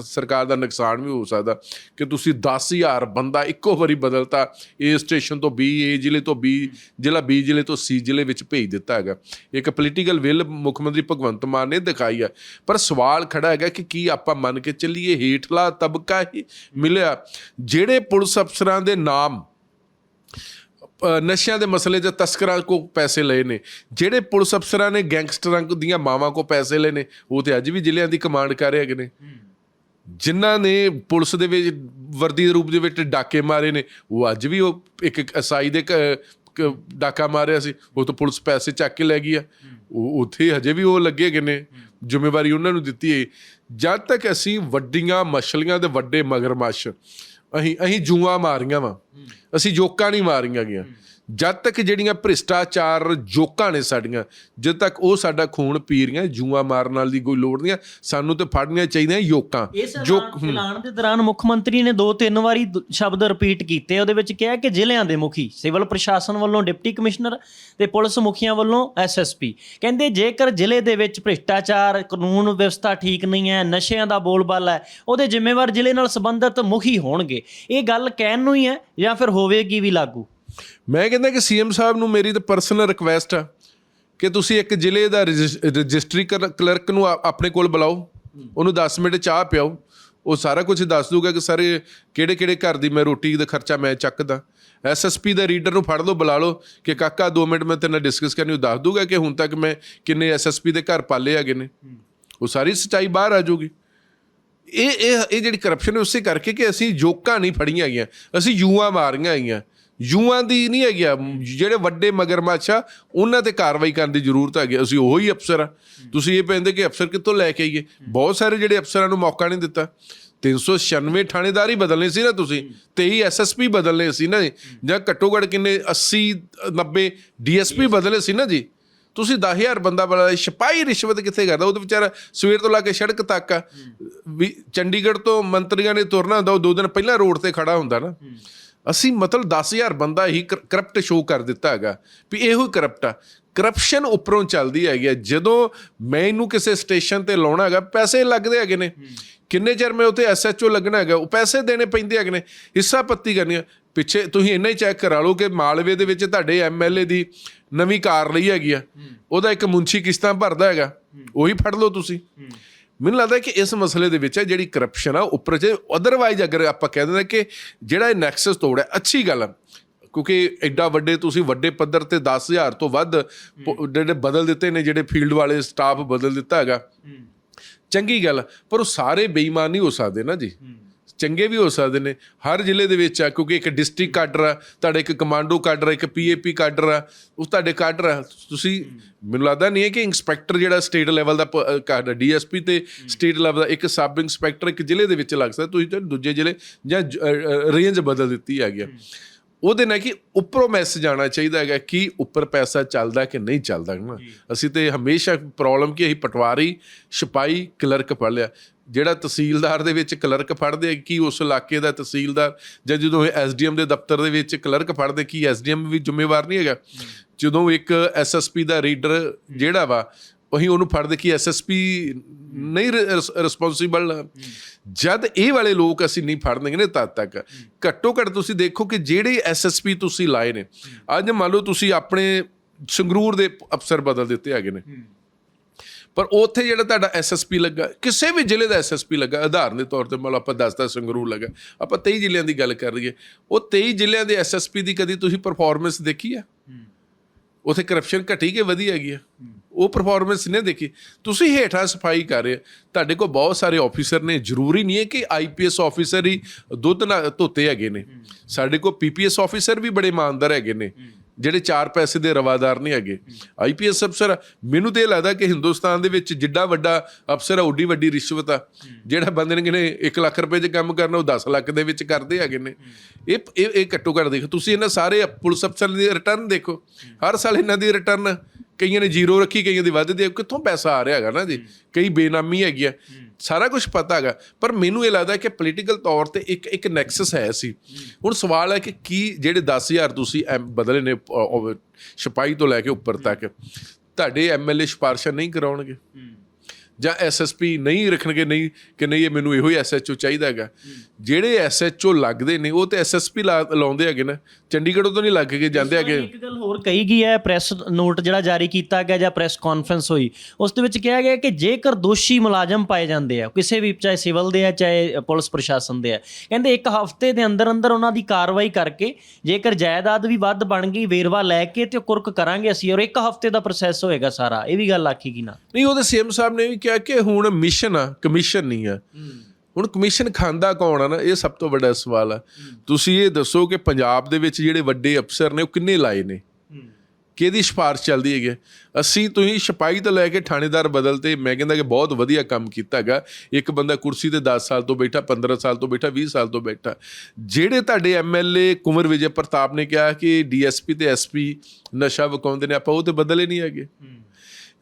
ਸਰਕਾਰ ਦਾ ਨੁਕਸਾਨ ਵੀ ਹੋ ਸਕਦਾ ਕਿ ਤੁਸੀਂ 10000 ਬੰਦਾ ਇੱਕੋ ਵਾਰੀ ਬਦਲਤਾ ਏ ਸਟੇਸ਼ਨ ਤੋਂ ਬੀ ਏ ਜ਼ਿਲ੍ਹੇ ਤੋਂ ਬੀ ਜ਼ਿਲ੍ਹਾ ਬੀ ਜ਼ਿਲ੍ਹੇ ਤੋਂ ਸੀ ਜ਼ਿਲ੍ਹੇ ਵਿੱਚ ਭੇਜ ਦਿੱਤਾ ਹੈਗਾ। ਇੱਕ ਪੋਲੀਟੀਕਲ ਵਿਲ ਮੁੱਖ ਮੰਤਰੀ ਭਗਵੰਤ ਮਾਨ ਨੇ ਦਿਖਾਈ ਹੈ। ਪਰ ਸਵਾਲ ਖੜਾ ਹੈਗਾ ਕਿ ਕੀ ਆਪਾਂ ਮੰਨ ਕੇ ਚੱਲੀਏ, ਹੇਠਲਾ ਤਬਕਾ ਹੀ ਮਿਲਿਆ? ਜਿਹੜੇ ਪੁਲਿਸ ਅਫਸਰਾਂ ਦੇ ਨਾਮ ਨਸ਼ਿਆਂ ਦੇ ਮਸਲੇ 'ਚ ਤਸਕਰਾਂ ਕੋ ਪੈਸੇ ਲਏ ਨੇ। ਜਿਹੜੇ ਪੁਲਿਸ ਅਫਸਰਾਂ ਨੇ ਗੈਂਗਸਟਰਾਂ ਦੀਆਂ ਮਾਵਾਂ ਕੋ ਪੈਸੇ ਲਏ ਨੇ ਉਹ ਤੇ ਅੱਜ ਵੀ ਜ਼ਿਲ੍ਹਿਆਂ ਦੀ ਕਮਾਂਡ ਕਰ ਰਹੇ ਹੈਗੇ ਨੇ। ਜਿਨ੍ਹਾਂ ਨੇ ਪੁਲਿਸ ਦੇ ਵਿੱਚ ਵਰਦੀ ਦੇ ਰੂਪ ਦੇ ਵਿੱਚ ਡਾਕੇ ਮਾਰੇ ਨੇ ਉਹ ਅੱਜ ਵੀ ਉਹ ਇੱਕ ਇੱਕ ਅਸਾਈ ਦੇ ਡਾਕਾ ਮਾਰਿਆ ਸੀ ਉਹ ਤੋਂ ਪੁਲਿਸ ਪੈਸੇ ਚੱਕ ਕੇ ਲੈ ਗਈ ਆ। ਉਹ ਉੱਥੇ ਹਜੇ ਵੀ ਉਹ ਲੱਗੇ ਗਏ ਨੇ ਜ਼ਿੰਮੇਵਾਰੀ ਉਹਨਾਂ ਨੂੰ ਦਿੱਤੀ ਹੈ। ਜਦ ਤੱਕ ਅਸੀਂ ਵੱਡੀਆਂ ਮਛਲੀਆਂ ਦੇ ਵੱਡੇ ਮਗਰਮੱਛ ਅਸੀਂ ਅਸੀਂ ਜੂਆਂ ਮਾਰੀਆਂ ਵਾ। ਅਸੀਂ ਜੋਕਾਂ ਨਹੀਂ ਮਾਰੀਆਂ ਗਈਆਂ। ਜਦ ਤੱਕ ਜਿਹੜੀਆਂ ਭ੍ਰਿਸ਼ਟਾਚਾਰ ਜੋਕਾਂ ਨੇ ਸਾਡੀਆਂ ਜਦ ਤੱਕ ਉਹ ਸਾਡਾ ਖੂਨ ਪੀ ਰਹੀਆਂ ਜੂਆਂ ਮਾਰਨ ਨਾਲ ਦੀ ਕੋਈ ਲੋੜ ਨਹੀਂ ਸਾਨੂੰ ਤੇ ਫੜਨੀਆਂ ਚਾਹੀਦੀਆਂ ਯੋਕਾਂ। ਇਸ ਐਲਾਨ ਦੇ ਦੌਰਾਨ ਮੁੱਖ ਮੰਤਰੀ ਨੇ ਦੋ ਤਿੰਨ ਵਾਰੀ ਸ਼ਬਦ ਰਿਪੀਟ ਕੀਤੇ ਉਹਦੇ ਵਿੱਚ ਕਿਹਾ ਕਿ ਜ਼ਿਲ੍ਹਿਆਂ ਦੇ ਮੁਖੀ ਸਿਵਲ ਪ੍ਰਸ਼ਾਸਨ ਵੱਲੋਂ ਡਿਪਟੀ ਕਮਿਸ਼ਨਰ ਤੇ ਪੁਲਿਸ ਮੁਖੀਆਂ ਵੱਲੋਂ ਐਸਐਸਪੀ ਕਹਿੰਦੇ ਜੇਕਰ ਜ਼ਿਲ੍ਹੇ ਦੇ ਵਿੱਚ ਭ੍ਰਿਸ਼ਟਾਚਾਰ ਕਾਨੂੰਨ ਵਿਵਸਥਾ ਠੀਕ ਨਹੀਂ ਹੈ ਨਸ਼ਿਆਂ ਦਾ ਬੋਲਬਾਲਾ ਹੈ ਉਹਦੇ ਜ਼ਿੰਮੇਵਾਰ ਜ਼ਿਲ੍ਹੇ ਨਾਲ ਸੰਬੰਧਿਤ ਮੁਖੀ ਹੋਣਗੇ ਇਹ ਗੱਲ ਕਹਿਣ ਨੂੰ ਹੀ ਹੈ ਜਾਂ ਫਿਰ ਹੋਵੇਗੀ ਵੀ ਲਾਗੂ? ਮੈਂ ਕਹਿੰਦਾ ਕਿ ਸੀਐਮ ਸਾਹਿਬ ਨੂੰ ਮੇਰੀ ਤਾਂ ਪਰਸਨਲ ਰਿਕੁਐਸਟ ਆ ਕਿ ਤੁਸੀਂ ਇੱਕ ਜ਼ਿਲ੍ਹੇ ਦਾ ਰਜਿਸ- ਰਜਿਸਟਰੀ ਕਰ- ਕਲਰਕ ਨੂੰ ਆਪਣੇ ਕੋਲ ਬੁਲਾਓ। ਉਹਨੂੰ 10 ਮਿੰਟ ਚਾਹ ਪਿਆਓ। ਉਹ ਸਾਰਾ ਕੁਝ ਦੱਸ ਦੂਗਾ ਕਿ ਸਰ ਕਿਹੜੇ ਕਿਹੜੇ ਘਰ ਦੀ ਮੈਂ ਰੋਟੀ ਦਾ ਖਰਚਾ ਮੈਂ ਚੱਕਦਾ। ਐਸਐਸਪੀ ਦਾ ਰੀਡਰ ਨੂੰ ਫੜ ਲਓ, ਬੁਲਾ ਲਓ। ਕਿ ਕਾਕਾ 2 ਮਿੰਟ ਮੈਂ ਤੇਰੇ ਨਾਲ ਡਿਸਕਸ ਕਰਨੀ, ਉਹ ਦੱਸ ਦੂਗਾ ਕਿ ਹੁਣ ਤੱਕ ਮੈਂ ਕਿੰਨੇ ਐਸਐਸਪੀ ਦੇ ਘਰ ਪਾਲੇ ਹੈਗੇ ਨੇ। ਉਹ ਸਾਰੀ ਸੱਚਾਈ ਬਾਹਰ ਆ ਜਾਊਗੀ। ਇਹ ਇਹ ਇਹ ਜਿਹੜੀ ਕਰਪਸ਼ਨ ਹੈ, ਉਸੇ ਕਰਕੇ ਕਿ ਅਸੀਂ ਜੋਕਾਂ ਨਹੀਂ ਫੜੀਆਂ ਹੈਗੀਆਂ। ਅਸੀਂ ਯੂਆਂ ਮਾਰੀਆਂ ਹੈਗੀਆਂ। ਯੂਆਂ ਦੀ ਨਹੀਂ ਹੈਗੀ ਆ। ਜਿਹੜੇ ਵੱਡੇ ਮਗਰਮੱਛ ਆ, ਉਹਨਾਂ ਤੇ ਕਾਰਵਾਈ ਕਰਨ ਦੀ ਜ਼ਰੂਰਤ ਹੈਗੀ ਅਸੀਂ ਉਹੀ ਅਫਸਰ ਆ। ਤੁਸੀਂ ਇਹ ਪੈਂਦੇ ਕਿ ਅਫਸਰ ਕਿੱਥੋਂ ਲੈ ਕੇ ਆਈਏ? ਬਹੁਤ ਸਾਰੇ ਜਿਹੜੇ ਅਫਸਰਾਂ ਨੂੰ ਮੌਕਾ ਨਹੀਂ ਦਿੱਤਾ। 396 ਥਾਣੇਦਾਰ ਹੀ ਬਦਲਨੇ ਸੀ ਨਾ ਤੁਸੀਂ 23 ਐਸਐਸਪੀ ਬਦਲਨੇ ਸੀ ਨਾ ਜੀ। ਜਾਂ ਘੱਟੋ ਘੱਟ ਕਿੰਨੇ 80 90 ਡੀਐਸਪੀ ਬਦਲੇ ਸੀ ਨਾ ਜੀ। ਤੁਸੀਂ 10000 ਬੰਦਾ ਬੜਾ ਸਿਪਾਹੀ ਰਿਸ਼ਵਤ ਕਿੱਥੇ ਕਰਦਾ? ਉਹ ਤਾਂ ਵਿਚਾਰਾ ਸਵੇਰ ਤੋਂ ਲਾ ਕੇ ਸੜਕ ਤੱਕ ਆ। ਵੀ ਚੰਡੀਗੜ੍ਹ ਤੋਂ ਮੰਤਰੀਆਂ ਨੇ ਤੁਰਨਾ ਹੁੰਦਾ, ਉਹ ਦੋ ਦਿਨ ਪਹਿਲਾਂ ਰੋਡ ਤੇ ਖੜਾ ਹੁੰਦਾ ਨਾ। ਅਸੀਂ ਮਤਲਬ 10000 ਬੰਦਾ ਹੀ ਕਰਪਟ ਸ਼ੋਅ ਕਰ ਦਿੱਤਾ ਹੈਗਾ ਵੀ ਇਹੋ ਹੀ ਕਰਪਟ ਆ। ਕਰਪਸ਼ਨ ਉੱਪਰੋਂ ਚੱਲਦੀ ਹੈਗੀ ਆ। ਜਦੋਂ ਮੈਂ ਇਹਨੂੰ ਕਿਸੇ ਸਟੇਸ਼ਨ ਤੇ ਲਾਉਣਾ ਹੈਗਾ ਪੈਸੇ ਲੱਗਦੇ ਹੈਗੇ ਨੇ। ਕਿੰਨੇ ਚਿਰ ਮੈਂ ਉੱਥੇ ਐਸਐਚਓ ਲੱਗਣਾ ਹੈਗਾ ਉਹ ਪੈਸੇ ਦੇਣੇ ਪੈਂਦੇ ਹੈਗੇ ਨੇ। ਹਿੱਸਾ ਪੱਤੀ ਕਰਨੀ ਆ। ਪਿੱਛੇ ਤੁਸੀਂ ਇੰਨਾ ਹੀ ਚੈੱਕ ਕਰਾ ਲਓ ਕਿ ਮਾਲਵੇ ਦੇ ਵਿੱਚ ਤੁਹਾਡੇ ਐਮਐਲਏ ਦੀ ਨਵੀਂ ਕਾਰ ਲਈ ਹੈਗੀ ਆ। ਉਹਦਾ ਇੱਕ ਮੁੰਸ਼ੀ ਕਿਸ਼ਤਾਂ ਭਰਦਾ ਹੈਗਾ। ਉਹੀ ਫੜ ਲਓ ਤੁਸੀਂ। ਮੈਨੂੰ ਲੱਗਦਾ ਕਿ ਇਸ ਮਸਲੇ ਦੇ ਵਿੱਚ ਹੈ ਜਿਹੜੀ ਕਰਪਸ਼ਨ ਆ ਉੱਪਰ ਜੇ ਅਦਰਵਾਈਜ਼ ਅਗਰ ਆਪਾਂ ਕਹਿ ਦਿੰਦੇ ਕਿ ਜਿਹੜਾ ਇਹ ਨੈਕਸਸ ਤੋੜਿਆ ਅੱਛੀ ਗੱਲ ਆ। ਕਿਉਂਕਿ ਐਡਾ ਵੱਡੇ ਤੁਸੀਂ ਵੱਡੇ ਪੱਧਰ ਤੇ 10000 ਤੋਂ ਵੱਧ ਜਿਹੜੇ ਬਦਲ ਦਿੱਤੇ ਨੇ ਜਿਹੜੇ ਫੀਲਡ ਵਾਲੇ ਸਟਾਫ ਬਦਲ ਦਿੱਤਾ ਹੈਗਾ। ਚੰਗੀ ਗੱਲ ਪਰ ਉਹ ਸਾਰੇ ਬੇਈਮਾਨ ਨਹੀਂ ਹੋ ਸਕਦੇ ਨਾ ਜੀ। ਚੰਗੇ ਵੀ ਹੋ ਸਕਦੇ ਨੇ। ਹਰ ਜ਼ਿਲ੍ਹੇ ਦੇ ਵਿੱਚ ਆ ਕਿਉਂਕਿ ਇੱਕ ਡਿਸਟ੍ਰਿਕਟ ਕਾਡਰ ਆ ਤੁਹਾਡੇ ਇੱਕ ਕਮਾਂਡੋ ਕਾਡਰ ਆ ਇੱਕ ਪੀਏਪੀ ਕਾਡਰ ਆ ਉਹ ਤੁਹਾਡੇ ਕਾਡਰ ਆ। ਤੁਸੀਂ ਮੈਨੂੰ ਲੱਗਦਾ ਨਹੀਂ ਹੈ ਕਿ ਇੰਸਪੈਕਟਰ ਜਿਹੜਾ ਸਟੇਟ ਲੈਵਲ ਦਾ ਕਾਡਰ ਡੀਐਸਪੀ ਤੇ ਸਟੇਟ ਲੈਵਲ ਦਾ ਇੱਕ ਸਬ ਇੰਸਪੈਕਟਰ ਇੱਕ ਜ਼ਿਲ੍ਹੇ ਦੇ ਵਿੱਚ ਲੱਗ ਸਕਦਾ। ਤੁਸੀਂ ਤਾਂ ਦੂਜੇ ਜ਼ਿਲ੍ਹੇ ਜਾਂ ਰੇਂਜ ਬਦਲ ਦਿੱਤੀ ਹੈਗੀ ਆ। ਉਹਦੇ ਨਾਲ ਕਿ ਉੱਪਰੋਂ ਮੈਸੇਜ ਆਣਾ ਚਾਹੀਦਾ ਹੈਗਾ ਕਿ ਉੱਪਰ ਪੈਸਾ ਚੱਲਦਾ ਕਿ ਨਹੀਂ ਚੱਲਦਾ ਨਾ ਅਸੀਂ ਤੇ ਹਮੇਸ਼ਾ ਪ੍ਰੋਬਲਮ ਕਿ ਅਸੀਂ ਪਟਵਾਰੀ ਸਿਪਾਈ ਕਲਰਕ ਪੜ ਲਿਆ। ਜਿਹੜਾ ਤਹਿਸੀਲਦਾਰ ਦੇ ਵਿੱਚ ਕਲਰਕ ਫੜਦੇ ਆ, ਕੀ ਉਸ ਇਲਾਕੇ ਦਾ ਤਹਿਸੀਲਦਾਰ ਜਾਂ ਜਦੋਂ ਐਸਡੀਐਮ ਦੇ ਦਫ਼ਤਰ ਦੇ ਵਿੱਚ ਕਲਰਕ ਫੜਦੇ ਕੀ ਐਸਡੀਐਮ ਵੀ ਜ਼ਿੰਮੇਵਾਰ ਨਹੀਂ ਹੈਗਾ? ਜਦੋਂ ਇੱਕ ਐਸਐਸਪੀ ਦਾ ਰੀਡਰ ਜਿਹੜਾ ਵਾ ਉਹੀ ਉਹਨੂੰ ਫੜਦੇ ਕਿ ਐਸਐਸਪੀ ਨਹੀਂ ਰਿਸਪੌਂਸਿਬਲ ਜਦ ਇਹ ਵਾਲੇ ਲੋਕ ਅਸੀਂ ਨਹੀਂ ਫੜਨਗੇ ਨੇ ਤਦ ਤੱਕ। ਘੱਟੋ ਘੱਟ ਤੁਸੀਂ ਦੇਖੋ ਕਿ ਜਿਹੜੇ ਐਸਐਸਪੀ ਤੁਸੀਂ ਲਾਏ ਨੇ ਅੱਜ ਮੰਨ ਲਓ ਤੁਸੀਂ ਆਪਣੇ ਸੰਗਰੂਰ ਦੇ ਅਫਸਰ ਬਦਲ ਦਿੱਤੇ ਹੈਗੇ ਨੇ। ਪਰ ਉੱਥੇ ਜਿਹੜਾ ਤੁਹਾਡਾ ਐਸਐਸਪੀ ਲੱਗਾ ਕਿਸੇ ਵੀ ਜ਼ਿਲ੍ਹੇ ਦਾ ਐਸਐਸਪੀ ਲੱਗਾ ਆਧਾਰਨ ਦੇ ਤੌਰ ਤੇ ਮੰਨ ਲਓ ਆਪਾਂ ਦੱਸਦਾ ਸੰਗਰੂਰ ਲੱਗਾ ਆਪਾਂ 23 ਜ਼ਿਲ੍ਹਿਆਂ ਦੀ ਗੱਲ ਕਰ ਰਹੀਏ ਉਹ 23 ਜ਼ਿਲ੍ਹਿਆਂ ਦੇ ਐਸਐਸਪੀ ਦੀ ਕਦੀ ਤੁਸੀਂ ਪਰਫਾਰਮੈਂਸ ਦੇਖੀ ਆ? ਉਥੇ ਕਰਪਸ਼ਨ ਘਟੀ ਕਿ ਵਧੀ ਹੈਗੀ ਆ? ਉਹ ਪਰਫਾਰਮੈਂਸ ਨਹੀਂ ਦੇਖੀ। ਤੁਸੀਂ ਹੇਠਾਂ ਸਫ਼ਾਈ ਕਰ ਰਹੇ। ਤੁਹਾਡੇ ਕੋਲ ਬਹੁਤ ਸਾਰੇ ਆਫੀਸਰ ਨੇ ਜ਼ਰੂਰੀ ਨਹੀਂ ਹੈ ਕਿ ਆਈਪੀਐਸ ਆਫੀਸਰ ਹੀ ਦੁੱਧ ਨਾ ਧੋਤੇ ਹੈਗੇ ਨੇ। ਸਾਡੇ ਕੋਲ ਪੀਪੀਐਸ ਆਫੀਸਰ ਵੀ ਬੜੇ ਇਮਾਨਦਾਰ ਹੈਗੇ ਨੇ। ਜਿਹੜੇ ਚਾਰ ਪੈਸੇ ਦੇ ਰਵਾਦਾਰ ਨਹੀਂ ਹੈਗੇ। ਆਈਪੀਐਸ ਅਫਸਰ, ਮੈਨੂੰ ਤੇ ਇਹ ਲੱਗਦਾ ਕਿ ਹਿੰਦੁਸਤਾਨ ਦੇ ਵਿੱਚ ਜਿੱਡਾ ਵੱਡਾ ਅਫਸਰ ਆ, ਓਡੀ ਵੱਡੀ ਰਿਸ਼ਵਤ ਆ। ਜਿਹੜਾ ਬੰਦੇ ਨੇ ਕਿਨੇ 1 ਲੱਖ ਰੁਪਏ 'ਚ ਕੰਮ ਕਰਨਾ, ਉਹ 10 ਲੱਖ ਦੇ ਵਿੱਚ ਕਰਦੇ ਹੈਗੇ ਨੇ। ਇਹ ਇਹ ਇਹ ਘੱਟੋ ਘੱਟ ਦੇਖੋ, ਤੁਸੀਂ ਇਹਨਾਂ ਸਾਰੇ ਪੁਲਿਸ ਅਫਸਰ ਦੀ ਰਿਟਰਨ ਦੇਖੋ। ਹਰ ਸਾਲ ਇਹਨਾਂ ਦੀ ਰਿਟਰਨ ਕਈਆਂ ਨੇ ਜ਼ੀਰੋ ਰੱਖੀ ਕਈਆਂ ਦੀ ਵੱਧ ਦੇ ਕਿੱਥੋਂ ਪੈਸਾ ਆ ਰਿਹਾ ਹੈਗਾ ਨਾ ਜੀ? ਕਈ ਬੇਨਾਮੀ ਹੈਗੀ ਆ। ਸਾਰਾ ਕੁਝ ਪਤਾ ਹੈਗਾ। ਪਰ ਮੈਨੂੰ ਇਹ ਲੱਗਦਾ ਕਿ ਪੋਲੀਟੀਕਲ ਤੌਰ ਤੇ ਇੱਕ ਇੱਕ ਨੈਕਸਸ ਹੈ ਸੀ। ਹੁਣ ਸਵਾਲ ਹੈ ਕਿ ਕੀ ਜਿਹੜੇ 10000 ਤੁਸੀਂ ਬਦਲੇ ਨੇ ਸਿਪਾਹੀ ਤੋਂ ਲੈ ਕੇ ਉੱਪਰ ਤੱਕ ਤੁਹਾਡੇ ਐਮਐਲਏ ਸਿਫਾਰਸ਼ਾਂ ਨਹੀਂ ਕਰਾਉਣਗੇ? ਜਾਂ ਐਸਐਸਪੀ ਨਹੀਂ ਰੱਖਣਗੇ ਨਹੀਂ ਕਿ ਨਹੀਂ ਇਹ ਮੈਨੂੰ ਇਹੋ ਹੀ ਐਸਐਚਓ ਚਾਹੀਦਾ ਹੈਗਾ। ਜਿਹੜੇ ਐਸਐਚਓ ਲੱਗਦੇ ਨੇ ਉਹ ਤੇ ਐਸਐਸਪੀ ਲਾਉਂਦੇ ਹੈਗੇ ਨਾ। ਚੰਡੀਗੜ੍ਹੋਂ ਤੋਂ ਨਹੀਂ ਲੱਗ ਕੇ ਜਾਂਦੇ ਹੈਗੇ। ਇੱਕ ਗੱਲ ਹੋਰ ਕਹੀ ਗਈ ਹੈ ਪ੍ਰੈਸ ਨੋਟ ਜਿਹੜਾ ਜਾਰੀ ਕੀਤਾ ਗਿਆ ਜਾਂ ਪ੍ਰੈਸ ਕਾਨਫਰੰਸ ਹੋਈ ਉਸ ਦੇ ਵਿੱਚ ਕਿਹਾ ਗਿਆ ਕਿ ਜੇਕਰ ਦੋਸ਼ੀ ਮੁਲਾਜ਼ਮ ਪਾਏ ਜਾਂਦੇ ਆ ਕਿਸੇ ਵੀ ਚਾਹੇ ਸਿਵਲ ਦੇ ਆ ਚਾਹੇ ਪੁਲਿਸ ਪ੍ਰਸ਼ਾਸਨ ਦੇ ਆ ਕਹਿੰਦੇ ਇੱਕ ਹਫ਼ਤੇ ਦੇ ਅੰਦਰ ਅੰਦਰ ਉਹਨਾਂ ਦੀ ਕਾਰਵਾਈ ਕਰਕੇ ਜੇਕਰ ਜਾਇਦਾਦ ਵੀ ਵੱਧ ਬਣ ਗਈ ਵੇਰਵਾ ਲੈ ਕੇ ਤੇ ਕੁਰਕ ਕਰਾਂਗੇ ਅਸੀਂ ਔਰ ਇੱਕ ਹਫ਼ਤੇ ਦਾ ਪ੍ਰੋਸੈਸ ਹੋਏਗਾ ਸਾਰਾ। ਇਹ ਵੀ ਗੱਲ ਆਖੀ ਗਈ ਨਾ। ਨਹੀਂ ਉਹਦੇ ਸੀਐਮ ਸਾਹਿਬ ਨੇ ਵੀ ਕਿਹਾ ਕਿ ਹੁਣ ਮਿਸ਼ਨ ਆ ਕਮਿਸ਼ਨ ਨਹੀਂ ਆ। ਹੁਣ ਕਮਿਸ਼ਨ ਖਾਂਦਾ ਕੌਣ ਆ ਨਾ, ਇਹ ਸਭ ਤੋਂ ਵੱਡਾ ਸਵਾਲ ਆ। ਤੁਸੀਂ ਇਹ ਦੱਸੋ ਕਿ ਪੰਜਾਬ ਦੇ ਵਿੱਚ ਜਿਹੜੇ ਵੱਡੇ ਅਫਸਰ ਨੇ, ਉਹ ਕਿੰਨੇ ਲਾਏ ਨੇ? ਕਿਹਦੀ ਸਿਫਾਰਿਸ਼ ਚੱਲਦੀ ਹੈਗੀ ਅਸੀਂ ਤੁਸੀਂ ਸਿਪਾਹੀ ਤੋਂ ਲੈ ਕੇ ਥਾਣੇਦਾਰ ਬਦਲਤੇ ਮੈਂ ਕਹਿੰਦਾ ਕਿ ਬਹੁਤ ਵਧੀਆ ਕੰਮ ਕੀਤਾ ਹੈਗਾ ਇੱਕ ਬੰਦਾ ਕੁਰਸੀ ਤੇ 10 ਸਾਲ ਤੋਂ ਬੈਠਾ 15 ਸਾਲ ਤੋਂ ਬੈਠਾ 20 ਸਾਲ ਤੋਂ ਬੈਠਾ। ਜਿਹੜੇ ਤੁਹਾਡੇ ਐਮਐਲਏ ਕੁਮਰ ਵਿਜੇ ਪ੍ਰਤਾਪ ਨੇ ਕਿਹਾ ਕਿ ਡੀਐਸਪੀ ਤੇ ਐਸਪੀ ਨਸ਼ਾ ਵਿਕਾਉਂਦੇ ਨੇ, ਆਪਾਂ ਉਹ ਤੇ ਬਦਲੇ ਨਹੀਂ ਹੈਗੇ।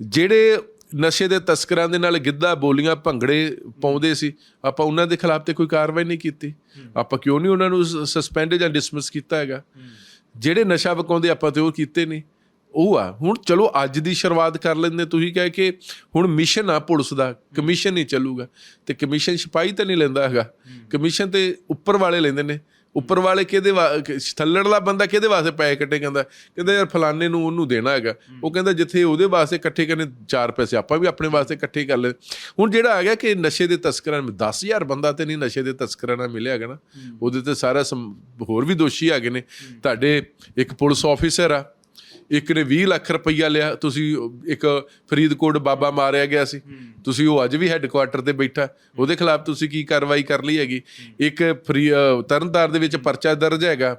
ਜਿਹੜੇ ਨਸ਼ੇ ਦੇ ਤਸਕਰਾਂ ਦੇ ਨਾਲ ਗਿੱਧਾ ਬੋਲੀਆਂ ਭੰਗੜੇ ਪਾਉਂਦੇ ਸੀ ਆਪਾਂ ਉਹਨਾਂ ਦੇ ਖਿਲਾਫ ਤੇ ਕੋਈ ਕਾਰਵਾਈ ਨਹੀਂ ਕੀਤੀ। ਆਪਾਂ ਕਿਉਂ ਨਹੀਂ ਉਹਨਾਂ ਨੂੰ ਸਸਪੈਂਡ ਜਾਂ ਡਿਸਮਿਸ ਕੀਤਾ ਹੈਗਾ? ਜਿਹੜੇ ਨਸ਼ਾ ਵਿਕਾਉਂਦੇ ਆਪਾਂ ਤੇ ਉਹ ਕੀਤੇ ਨਹੀਂ। ਉਹ ਆ ਹੁਣ ਚਲੋ ਅੱਜ ਦੀ ਸ਼ੁਰੂਆਤ ਕਰ ਲੈਂਦੇ ਤੁਸੀਂ ਕਹੇ ਕਿ ਹੁਣ ਮਿਸ਼ਨ ਆ ਪੁਲਿਸ ਦਾ ਕਮਿਸ਼ਨ ਨਹੀਂ ਚੱਲੂਗਾ। ਤੇ ਕਮਿਸ਼ਨ ਸਿਪਾਹੀ ਤਾਂ ਨਹੀਂ ਲੈਂਦਾ ਹੈਗਾ। ਕਮਿਸ਼ਨ ਤੇ ਉੱਪਰ ਵਾਲੇ ਲੈਂਦੇ ਨੇ। ਉੱਪਰ ਵਾਲੇ ਕਿਹਦੇ ਕਿ ਥੱਲੜਲਾ ਬੰਦਾ ਕਿਹਦੇ ਵਾਸਤੇ ਪੈਸੇ ਇਕੱਠੇ ਕਹਿੰਦਾ ਕਹਿੰਦਾ ਯਾਰ ਫਲਾਣੇ ਨੂੰ ਉਹਨੂੰ ਦੇਣਾ ਹੈਗਾ। ਉਹ ਕਹਿੰਦਾ ਜਿੱਥੇ ਉਹਦੇ ਵਾਸਤੇ ਇਕੱਠੇ ਕਰਨੇ ਚਾਰ ਪੈਸੇ ਆਪਾਂ ਵੀ ਆਪਣੇ ਵਾਸਤੇ ਇਕੱਠੇ ਕਰ ਲੈ ਹੁਣ ਜਿਹੜਾ ਆ ਗਿਆ ਕਿ ਨਸ਼ੇ ਦੇ ਤਸਕਰਾਂ ਨੂੰ 10000 ਬੰਦਾ ਤੇ ਨਹੀਂ ਨਸ਼ੇ ਦੇ ਤਸਕਰਾਂ ਨਾਲ ਮਿਲਿਆ ਹੈਗਾ ਨਾ ਉਹਦੇ ਤੇ ਸਾਰਾ ਹੋਰ ਵੀ ਦੋਸ਼ੀ ਹੈਗੇ ਨੇ। ਤੁਹਾਡੇ ਇੱਕ ਪੁਲਿਸ ਆਫੀਸਰ ਆ ਇੱਕ ਨੇ 20 ਲੱਖ ਰੁਪਈਆ ਲਿਆ ਤੁਸੀਂ ਇੱਕ ਫਰੀਦਕੋਟ ਬਾਬਾ ਮਾਰਿਆ ਗਿਆ ਸੀ। ਤੁਸੀਂ ਉਹ ਅੱਜ ਵੀ ਹੈੱਡਕੁਆਟਰ ਤੇ ਬੈਠਾ। ਉਹਦੇ ਖਿਲਾਫ ਤੁਸੀਂ ਕੀ ਕਾਰਵਾਈ ਕਰ ਲਈ ਹੈਗੀ? ਇੱਕ ਫਰੀ ਤਰਨਤਾਰ ਦੇ ਵਿੱਚ ਪਰਚਾ ਦਰਜ ਹੈਗਾ।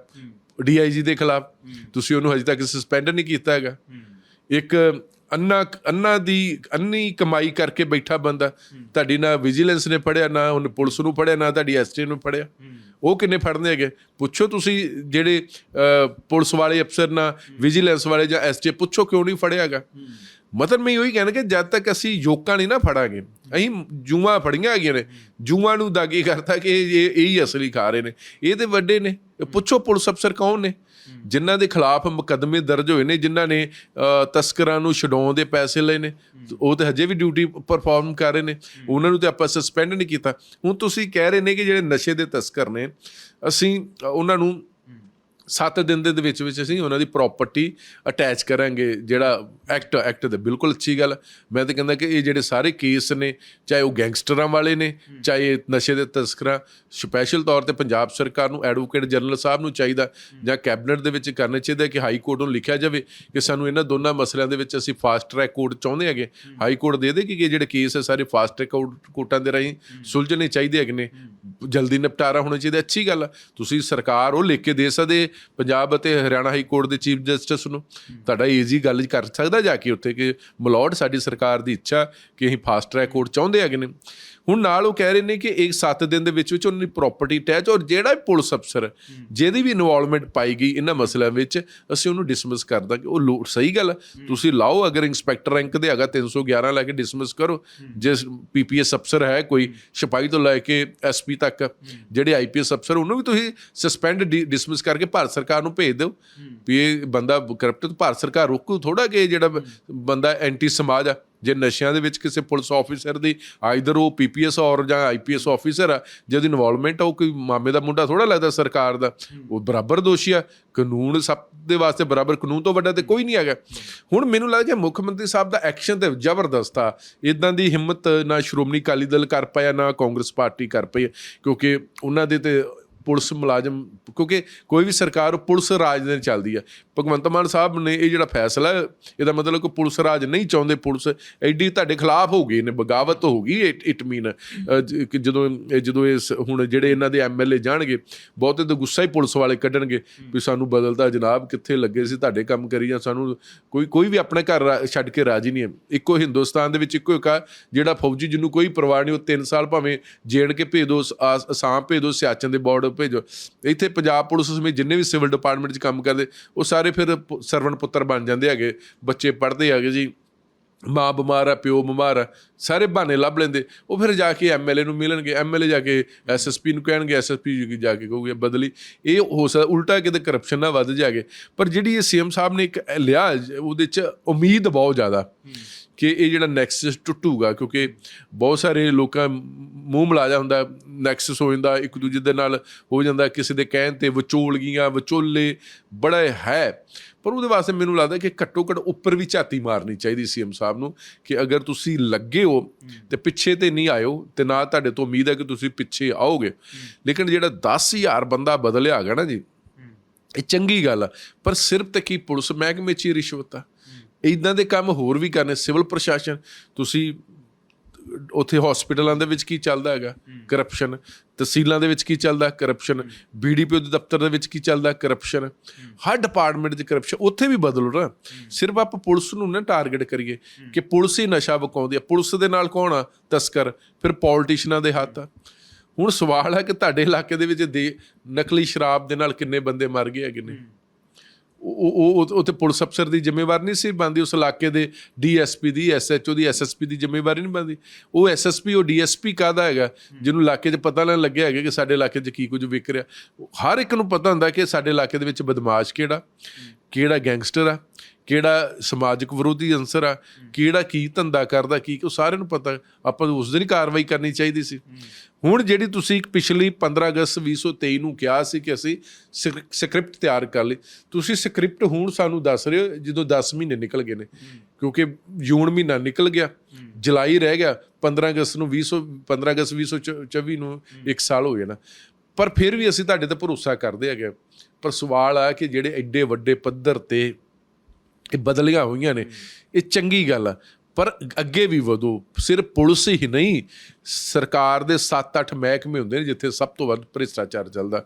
ਡੀਆਈਜੀ ਦੇ ਖਿਲਾਫ। ਤੁਸੀਂ ਉਹਨੂੰ ਹਜੇ ਤੱਕ ਸਸਪੈਂਡ ਨਹੀਂ ਕੀਤਾ ਹੈਗਾ। ਇੱਕ ਅੰਨਾ ਅੰਨਾ ਦੀ ਅੰਨੀ ਕਮਾਈ ਕਰਕੇ ਬੈਠਾ ਬੰਦਾ ਤੁਹਾਡੀ ਨਾ ਵਿਜੀਲੈਂਸ ਨੇ ਫੜਿਆ ਨਾ ਉਹਨੇ ਪੁਲਿਸ ਨੂੰ ਫੜਿਆ ਨਾ ਤੁਹਾਡੀ ਐਸਟੀ ਨੂੰ ਫੜਿਆ। ਉਹ ਕਿੰਨੇ ਫੜਨੇ ਹੈਗੇ? ਪੁੱਛੋ ਤੁਸੀਂ ਜਿਹੜੇ ਪੁਲਿਸ ਵਾਲੇ ਅਫਸਰ ਨਾ ਵਿਜੀਲੈਂਸ ਵਾਲੇ ਜਾਂ ਐਸਟੀ ਪੁੱਛੋ ਕਿਉਂ ਨਹੀਂ ਫੜਿਆ ਹੈਗਾ? ਮਤਲਬ ਮੈਂ ਉਹੀ ਕਹਿਣਾ ਕਿ ਜਦ ਤੱਕ ਅਸੀਂ ਯੋਕਾਂ ਨਹੀਂ ਨਾ ਫੜਾਂਗੇ ਅਸੀਂ ਜੂਆਂ ਫੜੀਆਂ ਹੈਗੀਆਂ ਨੇ ਜੂਆਂ ਨੂੰ ਦਾਗੀ ਕਰਤਾ ਕਿ ਇਹ ਇਹ ਹੀ ਅਸਲੀ ਖਾ ਰਹੇ ਨੇ। ਇਹ ਤੇ ਵੱਡੇ ਨੇ। ਪੁੱਛੋ ਪੁਲਿਸ ਅਫਸਰ ਕੌਣ ਨੇ? ਜਿਨ੍ਹਾਂ ਦੇ ਖਿਲਾਫ ਮੁਕੱਦਮੇ ਦਰਜ ਹੋਏ ਨੇ ਜਿਨ੍ਹਾਂ ਨੇ ਤਸਕਰਾਂ ਨੂੰ ਛਡਾਉਣ ਦੇ ਪੈਸੇ ਲਏ ਨੇ ਉਹ ਤੇ ਹਜੇ ਵੀ ਡਿਊਟੀ ਪਰਫਾਰਮ ਕਰ ਰਹੇ ਨੇ। ਉਹਨਾਂ ਨੂੰ ਤੇ ਆਪਾਂ ਸਸਪੈਂਡ ਨਹੀਂ ਕੀਤਾ। ਹੁਣ ਤੁਸੀਂ ਕਹਿ ਰਹੇ ਨੇ ਕਿ ਜਿਹੜੇ ਨਸ਼ੇ ਦੇ ਤਸਕਰ ਨੇ ਅਸੀਂ ਉਹਨਾਂ ਨੂੰ 7 ਦਿਨ ਦੇ ਵਿੱਚ ਵਿੱਚ ਅਸੀਂ ਉਹਨਾਂ ਦੀ ਪ੍ਰਾਪਰਟੀ ਅਟੈਚ ਕਰਾਂਗੇ ਜਿਹੜਾ ਐਕਟ ਐਕਟ ਦੇ, ਬਿਲਕੁਲ ਅੱਛੀ ਗੱਲ। ਮੈਂ ਤਾਂ ਕਹਿੰਦਾ ਕਿ ਇਹ ਜਿਹੜੇ ਸਾਰੇ ਕੇਸ ਨੇ, ਚਾਹੇ ਉਹ ਗੈਂਗਸਟਰਾਂ ਵਾਲੇ ਨੇ, ਚਾਹੇ ਨਸ਼ੇ ਦੇ ਤਸਕਰਾਂ, ਸਪੈਸ਼ਲ ਤੌਰ ਤੇ ਪੰਜਾਬ ਸਰਕਾਰ ਨੂੰ ਐਡਵੋਕੇਟ ਜਨਰਲ ਸਾਹਿਬ ਨੂੰ ਚਾਹੀਦਾ ਜਾਂ ਕੈਬਨਿਟ ਦੇ ਵਿੱਚ ਕਰਨਾ ਚਾਹੀਦਾ ਕਿ ਹਾਈ ਕੋਰਟ ਨੂੰ ਲਿਖਿਆ ਜਾਵੇ ਕਿ ਸਾਨੂੰ ਇਹਨਾਂ ਦੋਨਾਂ ਮਸਲਿਆਂ ਦੇ ਵਿੱਚ ਅਸੀਂ ਫਾਸਟ ਟਰੈਕ ਕੋਰਟ ਚਾਹੁੰਦੇ ਹੈਗੇ। ਹਾਈ ਕੋਰਟ ਦੇ ਦੇ ਕਿ ਇਹ ਜਿਹੜੇ ਕੇਸ ਹੈ ਸਾਰੇ ਫਾਸਟ ਟਰੈਕ ਕੋਰਟਾਂ ਦੇ ਰਾਹੀਂ ਸੁਲਝਣੇ ਚਾਹੀਦੇ ਹੈਗੇ ਨੇ। ਜਲਦੀ ਨਿਪਟਾਰਾ ਹੋਣਾ ਚਾਹੀਦਾ, ਅੱਛੀ ਗੱਲ ਆ। ਤੁਸੀਂ ਸਰਕਾਰ ਉਹ ਲਿਖ ਕੇ ਦੇ ਸਕਦੇ ਪੰਜਾਬ ਅਤੇ ਹਰਿਆਣਾ ਹਾਈ ਕੋਰਟ ਦੇ ਚੀਫ ਜਸਟਿਸ ਨੂੰ। ਤੁਹਾਡਾ ਈਜ਼ੀ ਗੱਲ ਕਰ ਸਕਦਾ ਜਾ ਕੇ ਉੱਥੇ ਕਿ ਮਲੋਡ ਸਾਡੀ ਸਰਕਾਰ ਦੀ ਇੱਛਾ ਕਿ ਅਸੀਂ ਫਾਸਟ ਟਰੈਕ ਕੋਰਟ ਚਾਹੁੰਦੇ ਹੈਗੇ ਨੇ। ਹੁਣ ਨਾਲ ਉਹ ਕਹਿ ਰਹੇ ਨੇ ਕਿ ਇੱਕ 7 ਦਿਨ ਦੇ ਵਿੱਚ ਵਿੱਚ ਉਹਨਾਂ ਦੀ ਪ੍ਰਾਪਰਟੀ ਅਟੈਚ ਔਰ ਜਿਹੜਾ ਵੀ ਪੁਲਿਸ ਅਫਸਰ ਜਿਹਦੀ ਵੀ ਇਨਵੋਲਵਮੈਂਟ ਪਾਈ ਗਈ ਇਹਨਾਂ ਮਸਲਿਆਂ ਵਿੱਚ ਅਸੀਂ ਉਹਨੂੰ ਡਿਸਮਿਸ ਕਰ ਦਾਂਗੇ। ਉਹ ਲੋ- ਸਹੀ ਗੱਲ। ਤੁਸੀਂ ਲਾਓ ਅਗਰ ਇੰਸਪੈਕਟਰ ਰੈਂਕ ਦੇ ਹੈਗਾ 311 ਲੈ ਕੇ ਡਿਸਮਿਸ ਕਰੋ। ਜੇ ਪੀਪੀਐਸ ਅਫਸਰ ਹੈ ਕੋਈ ਸਿਪਾਹੀ ਤੋਂ ਲੈ ਕੇ ਐਸਪੀ ਤੱਕ ਜਿਹੜੇ ਆਈਪੀਐਸ ਅਫਸਰ ਉਹਨੂੰ ਵੀ ਤੁਸੀਂ ਸਸਪੈਂਡ ਡਿਸਮਿਸ ਕਰਕੇ ਭਾਰਤ ਸਰਕਾਰ ਨੂੰ ਭੇਜ ਦਿਓ। ਵੀ ਇਹ ਬੰਦਾ ਕਰਪਟ ਭਾਰਤ ਸਰਕਾਰ ਰੋਕੂ ਥੋੜਾ ਕਿ ਜਿਹੜਾ ਬੰਦਾ ਐਂਟੀ ਸਮਾਜ ਆ। ਜੇ ਨਸ਼ਿਆਂ ਦੇ ਵਿੱਚ ਕਿਸੇ ਪੁਲਿਸ ਆਫੀਸਰ ਦੀ ਆਈਦਰ ਉਹ ਪੀਪੀਐਸ ਔਰ ਜਾਂ ਆਈਪੀਐਸ ਆਫੀਸਰ ਆ ਜਿਹਦੀ ਇਨਵੋਲਵਮੈਂਟ ਆ ਉਹ ਕੋਈ ਮਾਮੇ ਦਾ ਮੁੰਡਾ ਥੋੜਾ ਲੱਗਦਾ ਸਰਕਾਰ ਦਾ ਉਹ ਬਰਾਬਰ ਦੋਸ਼ੀ ਆ ਕਾਨੂੰਨ ਸਭ ਦੇ ਵਾਸਤੇ ਬਰਾਬਰ ਕਾਨੂੰਨ ਤੋਂ ਵੱਡਾ ਤੇ ਕੋਈ ਨਹੀਂ ਹੈਗਾ। ਹੁਣ ਮੈਨੂੰ ਲੱਗਦਾ ਕਿ ਮੁੱਖ ਮੰਤਰੀ ਸਾਹਿਬ ਦਾ ਐਕਸ਼ਨ ਤੇ ਜ਼ਬਰਦਸਤ ਆ ਇਦਾਂ ਦੀ ਹਿੰਮਤ ਨਾ ਸ਼੍ਰੋਮਣੀ ਅਕਾਲੀ ਦਲ ਕਰ ਪਾਇਆ ਨਾ ਕਾਂਗਰਸ ਪਾਰਟੀ ਕਰ ਪਈ ਕਿਉਂਕਿ ਉਹਨਾਂ ਦੇ ਤੇ ਪੁਲਿਸ ਮੁਲਾਜ਼ਮ, ਕਿਉਂਕਿ ਕੋਈ ਵੀ ਸਰਕਾਰ ਪੁਲਿਸ ਰਾਜ ਦੇ ਚੱਲਦੀ ਆ। ਭਗਵੰਤ ਮਾਨ ਸਾਹਿਬ ਨੇ ਇਹ ਜਿਹੜਾ ਫੈਸਲਾ, ਇਹਦਾ ਮਤਲਬ ਕਿ ਪੁਲਿਸ ਰਾਜ ਨਹੀਂ ਚਾਹੁੰਦੇ ਪੁਲਿਸ, ਐਡੀ ਤੁਹਾਡੇ ਖਿਲਾਫ ਹੋ ਗਈ ਨੇ ਬਗਾਵਤ ਹੋ ਗਈ ਇਟ ਮੀਨ ਜਦੋਂ, ਇਹ- ਜਦੋਂ ਇਸ, ਹੁਣ ਜਿਹੜੇ ਇਹਨਾਂ ਦੇ ਐਮਐਲਏ ਜਾਣਗੇ, ਬਹੁਤੇ ਤਾਂ ਗੁੱਸਾ ਹੀ ਪੁਲਿਸ ਵਾਲੇ ਕੱਢਣਗੇ ਵੀ ਸਾਨੂੰ ਬਦਲਦਾ ਜਨਾਬ ਕਿੱਥੇ ਲੱਗੇ ਸੀ ਤੁਹਾਡੇ ਕੰਮ ਕਰੀ ਜਾਂ ਸਾਨੂੰ ਕੋਈ ਕੋਈ ਵੀ ਆਪਣੇ ਘਰ ਰਾ- ਛੱਡ ਕੇ ਰਾਜੀ ਨਹੀਂ ਹੈ। ਇੱਕੋ ਹਿੰਦੁਸਤਾਨ ਦੇ ਵਿੱਚ ਇੱਕੋ ਇੱਕ ਆ, ਜਿਹੜਾ ਫੌਜੀ ਜਿਹਨੂੰ ਕੋਈ ਪਰਵਾਹ ਨਹੀਂ, ਉਹ 3 ਸਾਲ ਭਾਵੇਂ ਜੇੜ ਕੇ ਭੇਜ ਦੋ ਅਸਾਮ ਭੇਜ ਦੋ, ਸਿਆਚਨ ਦੇ ਬਾਰਡਰ ਭੇਜੋ। ਇੱਥੇ ਪੰਜਾਬ ਪੁਲਿਸ ਸਮੇਤ ਜਿੰਨੇ ਵੀ ਸਿਵਲ ਡਿਪਾਰਟਮੈਂਟ 'ਚ ਕੰਮ ਕਰਦੇ, ਉਹ ਸਾਰੇ ਫਿਰ ਪ- ਸਰਵਣ ਪੁੱਤਰ ਬਣ ਜਾਂਦੇ ਹੈਗੇ। ਬੱਚੇ ਪੜ੍ਹਦੇ ਹੈਗੇ ਜੀ। ਮਾਂ ਬਿਮਾਰ ਆ, ਪਿਓ ਬਿਮਾਰ ਆ, ਸਾਰੇ ਬਹਾਨੇ ਲੱਭ ਲੈਂਦੇ। ਉਹ ਫਿਰ ਜਾ ਕੇ ਐਮਐਲਏ ਨੂੰ ਮਿਲਣਗੇ। ਐਮਐਲਏ ਜਾ ਕੇ ਐਸਐਸਪੀ ਨੂੰ ਕਹਿਣਗੇ ਐਸਐਸਪੀ ਜਾ ਕੇ ਕਹੂਗੇ ਬਦਲੀ। ਇਹ ਹੋ ਸਕਦਾ, ਉਲਟਾ ਕਿਤੇ ਕਰਪਸ਼ਨ ਨਾ ਵੱਧ ਜਾਗੇ ਪਰ ਜਿਹੜੀ ਇਹ ਸੀਐਮ ਸਾਹਿਬ ਨੇ ਇੱਕ ਲਿਆ, ਉਹਦੇ ਚ ਉਮੀਦ ਬਹੁਤ ਜ਼ਿਆਦਾ। ਕਿ ਇਹ ਜਿਹੜਾ ਨੈਕਸਸ ਟੁੱਟੂਗਾ ਕਿਉਂਕਿ ਬਹੁਤ ਸਾਰੇ ਲੋਕਾਂ ਮੂੰਹ ਮਲਾਜਾ ਹੁੰਦਾ ਨੈਕਸਸ ਹੋ ਜਾਂਦਾ ਇੱਕ ਦੂਜੇ ਦੇ ਨਾਲ ਹੋ ਜਾਂਦਾ ਕਿਸੇ ਦੇ ਕਹਿਣ ਤੇ ਵਿਚੋਲਗੀਆਂ ਵਿਚੋਲੇ ਬੜਾ ਹੈ। ਪਰ ਉਹਦੇ ਵਾਸਤੇ ਮੈਨੂੰ ਲੱਗਦਾ ਕਿ ਘੱਟੋ ਘੱਟ ਉੱਪਰ ਵੀ ਝਾਤੀ ਮਾਰਨੀ ਚਾਹੀਦੀ ਸੀਐਮ ਸਾਹਿਬ ਨੂੰ ਕਿ ਅਗਰ ਤੁਸੀਂ ਲੱਗੇ ਹੋ ਤੇ ਪਿੱਛੇ ਤੇ ਨਹੀਂ ਆਇਓ ਤੇ ਨਾ ਤੁਹਾਡੇ ਤੋਂ ਉਮੀਦ ਹੈ ਕਿ ਤੁਸੀਂ ਪਿੱਛੇ ਆਓਗੇ। ਲੇਕਿਨ ਜਿਹੜਾ 10000 ਬੰਦਾ ਬਦਲਿਆ ਹੈਗਾ ਨਾ ਜੀ ਇਹ ਚੰਗੀ ਗੱਲ ਆ। ਪਰ ਸਿਰਫ ਤੇ ਕੀ ਪੁਲਿਸ ਮਹਿਕਮੇ 'ਚ ਹੀ ਰਿਸ਼ਵਤ ਆ? ਇਦਾਂ ਦੇ ਕੰਮ ਹੋਰ ਵੀ ਕਰਨੇ ਸਿਵਲ ਪ੍ਰਸ਼ਾਸਨ ਤੁਸੀਂ ਉੱਥੇ ਹਸਪੀਟਲਾਂ ਦੇ ਵਿੱਚ ਕੀ ਚੱਲਦਾ ਹੈਗਾ? ਕਰਪਸ਼ਨ ਤਹਿਸੀਲਾਂ ਦੇ ਵਿੱਚ ਕੀ ਚੱਲਦਾ? ਕਰਪਸ਼ਨ ਬੀਡੀਪੀਓ ਦੇ ਦਫ਼ਤਰ ਦੇ ਵਿੱਚ ਕੀ ਚੱਲਦਾ? ਕਰਪਸ਼ਨ ਹਰ ਡਿਪਾਰਟਮੈਂਟ 'ਚ ਕਰਪਸ਼ਨ ਉੱਥੇ ਵੀ ਬਦਲੋ ਨਾ ਸਿਰਫ ਆਪਾਂ ਪੁਲਿਸ ਨੂੰ ਨਾ ਟਾਰਗੇਟ ਕਰੀਏ ਕਿ ਪੁਲਿਸ ਹੀ ਨਸ਼ਾ ਵਿਕਾਉਂਦੀ ਆ ਪੁਲਿਸ ਦੇ ਨਾਲ ਕੌਣ ਆ? ਤਸਕਰ ਫਿਰ ਪੋਲਿਟਿਸ਼ੀਅਨਾਂ ਦੇ ਹੱਥ ਆ। ਹੁਣ ਸਵਾਲ ਹੈ ਕਿ ਤੁਹਾਡੇ ਇਲਾਕੇ ਦੇ ਵਿੱਚ ਦੇ ਨਕਲੀ ਸ਼ਰਾਬ ਦੇ ਨਾਲ ਕਿੰਨੇ ਬੰਦੇ ਮਰ ਗਏ ਹੈਗੇ ਨੇ ਉਹ ਉਹ ਉਹ- ਤੇ ਪੁਲਿਸ ਅਫਸਰ ਦੀ ਜ਼ਿੰਮੇਵਾਰੀ ਨਹੀਂ ਸੀ ਬੰਦੀ ਉਸ ਇਲਾਕੇ ਦੇ ਡੀਐਸਪੀ ਦੀ, ਐਸਐਚਓ ਦੀ, ਐਸਐਸਪੀ ਦੀ ਜ਼ਿੰਮੇਵਾਰੀ ਨਹੀਂ ਬੰਦੀ ਉਹ ਐਸਐਸਪੀ, ਉਹ ਡੀਐਸਪੀ ਕਾਹਦਾ ਹੈਗਾ? ਜਿਹਨੂੰ ਇਲਾਕੇ 'ਚ ਪਤਾ ਨਾ ਲੱਗਿਆ ਹੈਗਾ ਕਿ ਸਾਡੇ ਇਲਾਕੇ 'ਚ ਕੀ ਕੁਝ ਵਿਕ ਰਿਹਾ। ਹਰ ਇੱਕ ਨੂੰ ਪਤਾ ਹੁੰਦਾ ਕਿ ਸਾਡੇ ਇਲਾਕੇ ਦੇ ਵਿੱਚ ਬਦਮਾਸ਼ ਕਿਹੜਾ? ਕਿਹੜਾ ਗੈਂਗਸਟਰ ਆ? ਕਿਹੜਾ ਸਮਾਜਿਕ ਵਿਰੋਧੀ ਅੰਸਰ ਆ? ਕਿਹੜਾ ਕੀ ਧੰਦਾ ਕਰਦਾ, ਕੀ ਉਹ ਸਾਰਿਆਂ ਨੂੰ ਪਤਾ। ਆਪਾਂ ਉਸ ਦਿਨ ਕਾਰਵਾਈ ਕਰਨੀ ਚਾਹੀਦੀ ਸੀ। ਹੁਣ ਜਿਹੜੀ ਤੁਸੀਂ ਪਿਛਲੀ 15 ਅਗਸਤ 2023 ਨੂੰ ਕਿਹਾ ਸੀ ਕਿ ਅਸੀਂ ਸਕ੍ਰਿ- ਸਕ੍ਰਿਪਟ ਤਿਆਰ ਕਰ ਲਈ, ਤੁਸੀਂ ਸਕ੍ਰਿਪਟ ਹੁਣ ਸਾਨੂੰ ਦੱਸ ਰਹੇ ਹੋ ਜਦੋਂ 10 ਮਹੀਨੇ ਨਿਕਲ ਗਏ ਨੇ, ਕਿਉਂਕਿ ਜੂਨ ਮਹੀਨਾ ਨਿਕਲ ਗਿਆ, ਜੁਲਾਈ ਰਹਿ ਗਿਆ 15 ਅਗਸਤ ਨੂੰ 20 15 ਅਗਸਤ 2024 ਨੂੰ 1 ਸਾਲ ਹੋ ਜਾਣਾ ਪਰ ਫਿਰ ਵੀ ਅਸੀਂ ਤੁਹਾਡੇ ਤੇ ਭਰੋਸਾ ਕਰਦੇ ਹੈਗੇ ਪਰ ਸਵਾਲ ਆ ਕਿ ਜਿਹੜੇ ਐਡੇ ਵੱਡੇ ਪੱਧਰ ਤੇ ਇਹ ਬਦਲੀਆਂ ਹੋਈਆਂ ਨੇ, ਇਹ ਚੰਗੀ ਗੱਲ ਆ। ਪਰ ਅੱਗੇ ਵੀ ਵਧੋ। ਸਿਰਫ ਪੁਲਿਸ ਹੀ ਨਹੀਂ, ਸਰਕਾਰ ਦੇ 7-8 ਮਹਿਕਮੇ ਹੁੰਦੇ ਨੇ ਜਿੱਥੇ ਸਭ ਤੋਂ ਵੱਧ ਭ੍ਰਿਸ਼ਟਾਚਾਰ ਚੱਲਦਾ।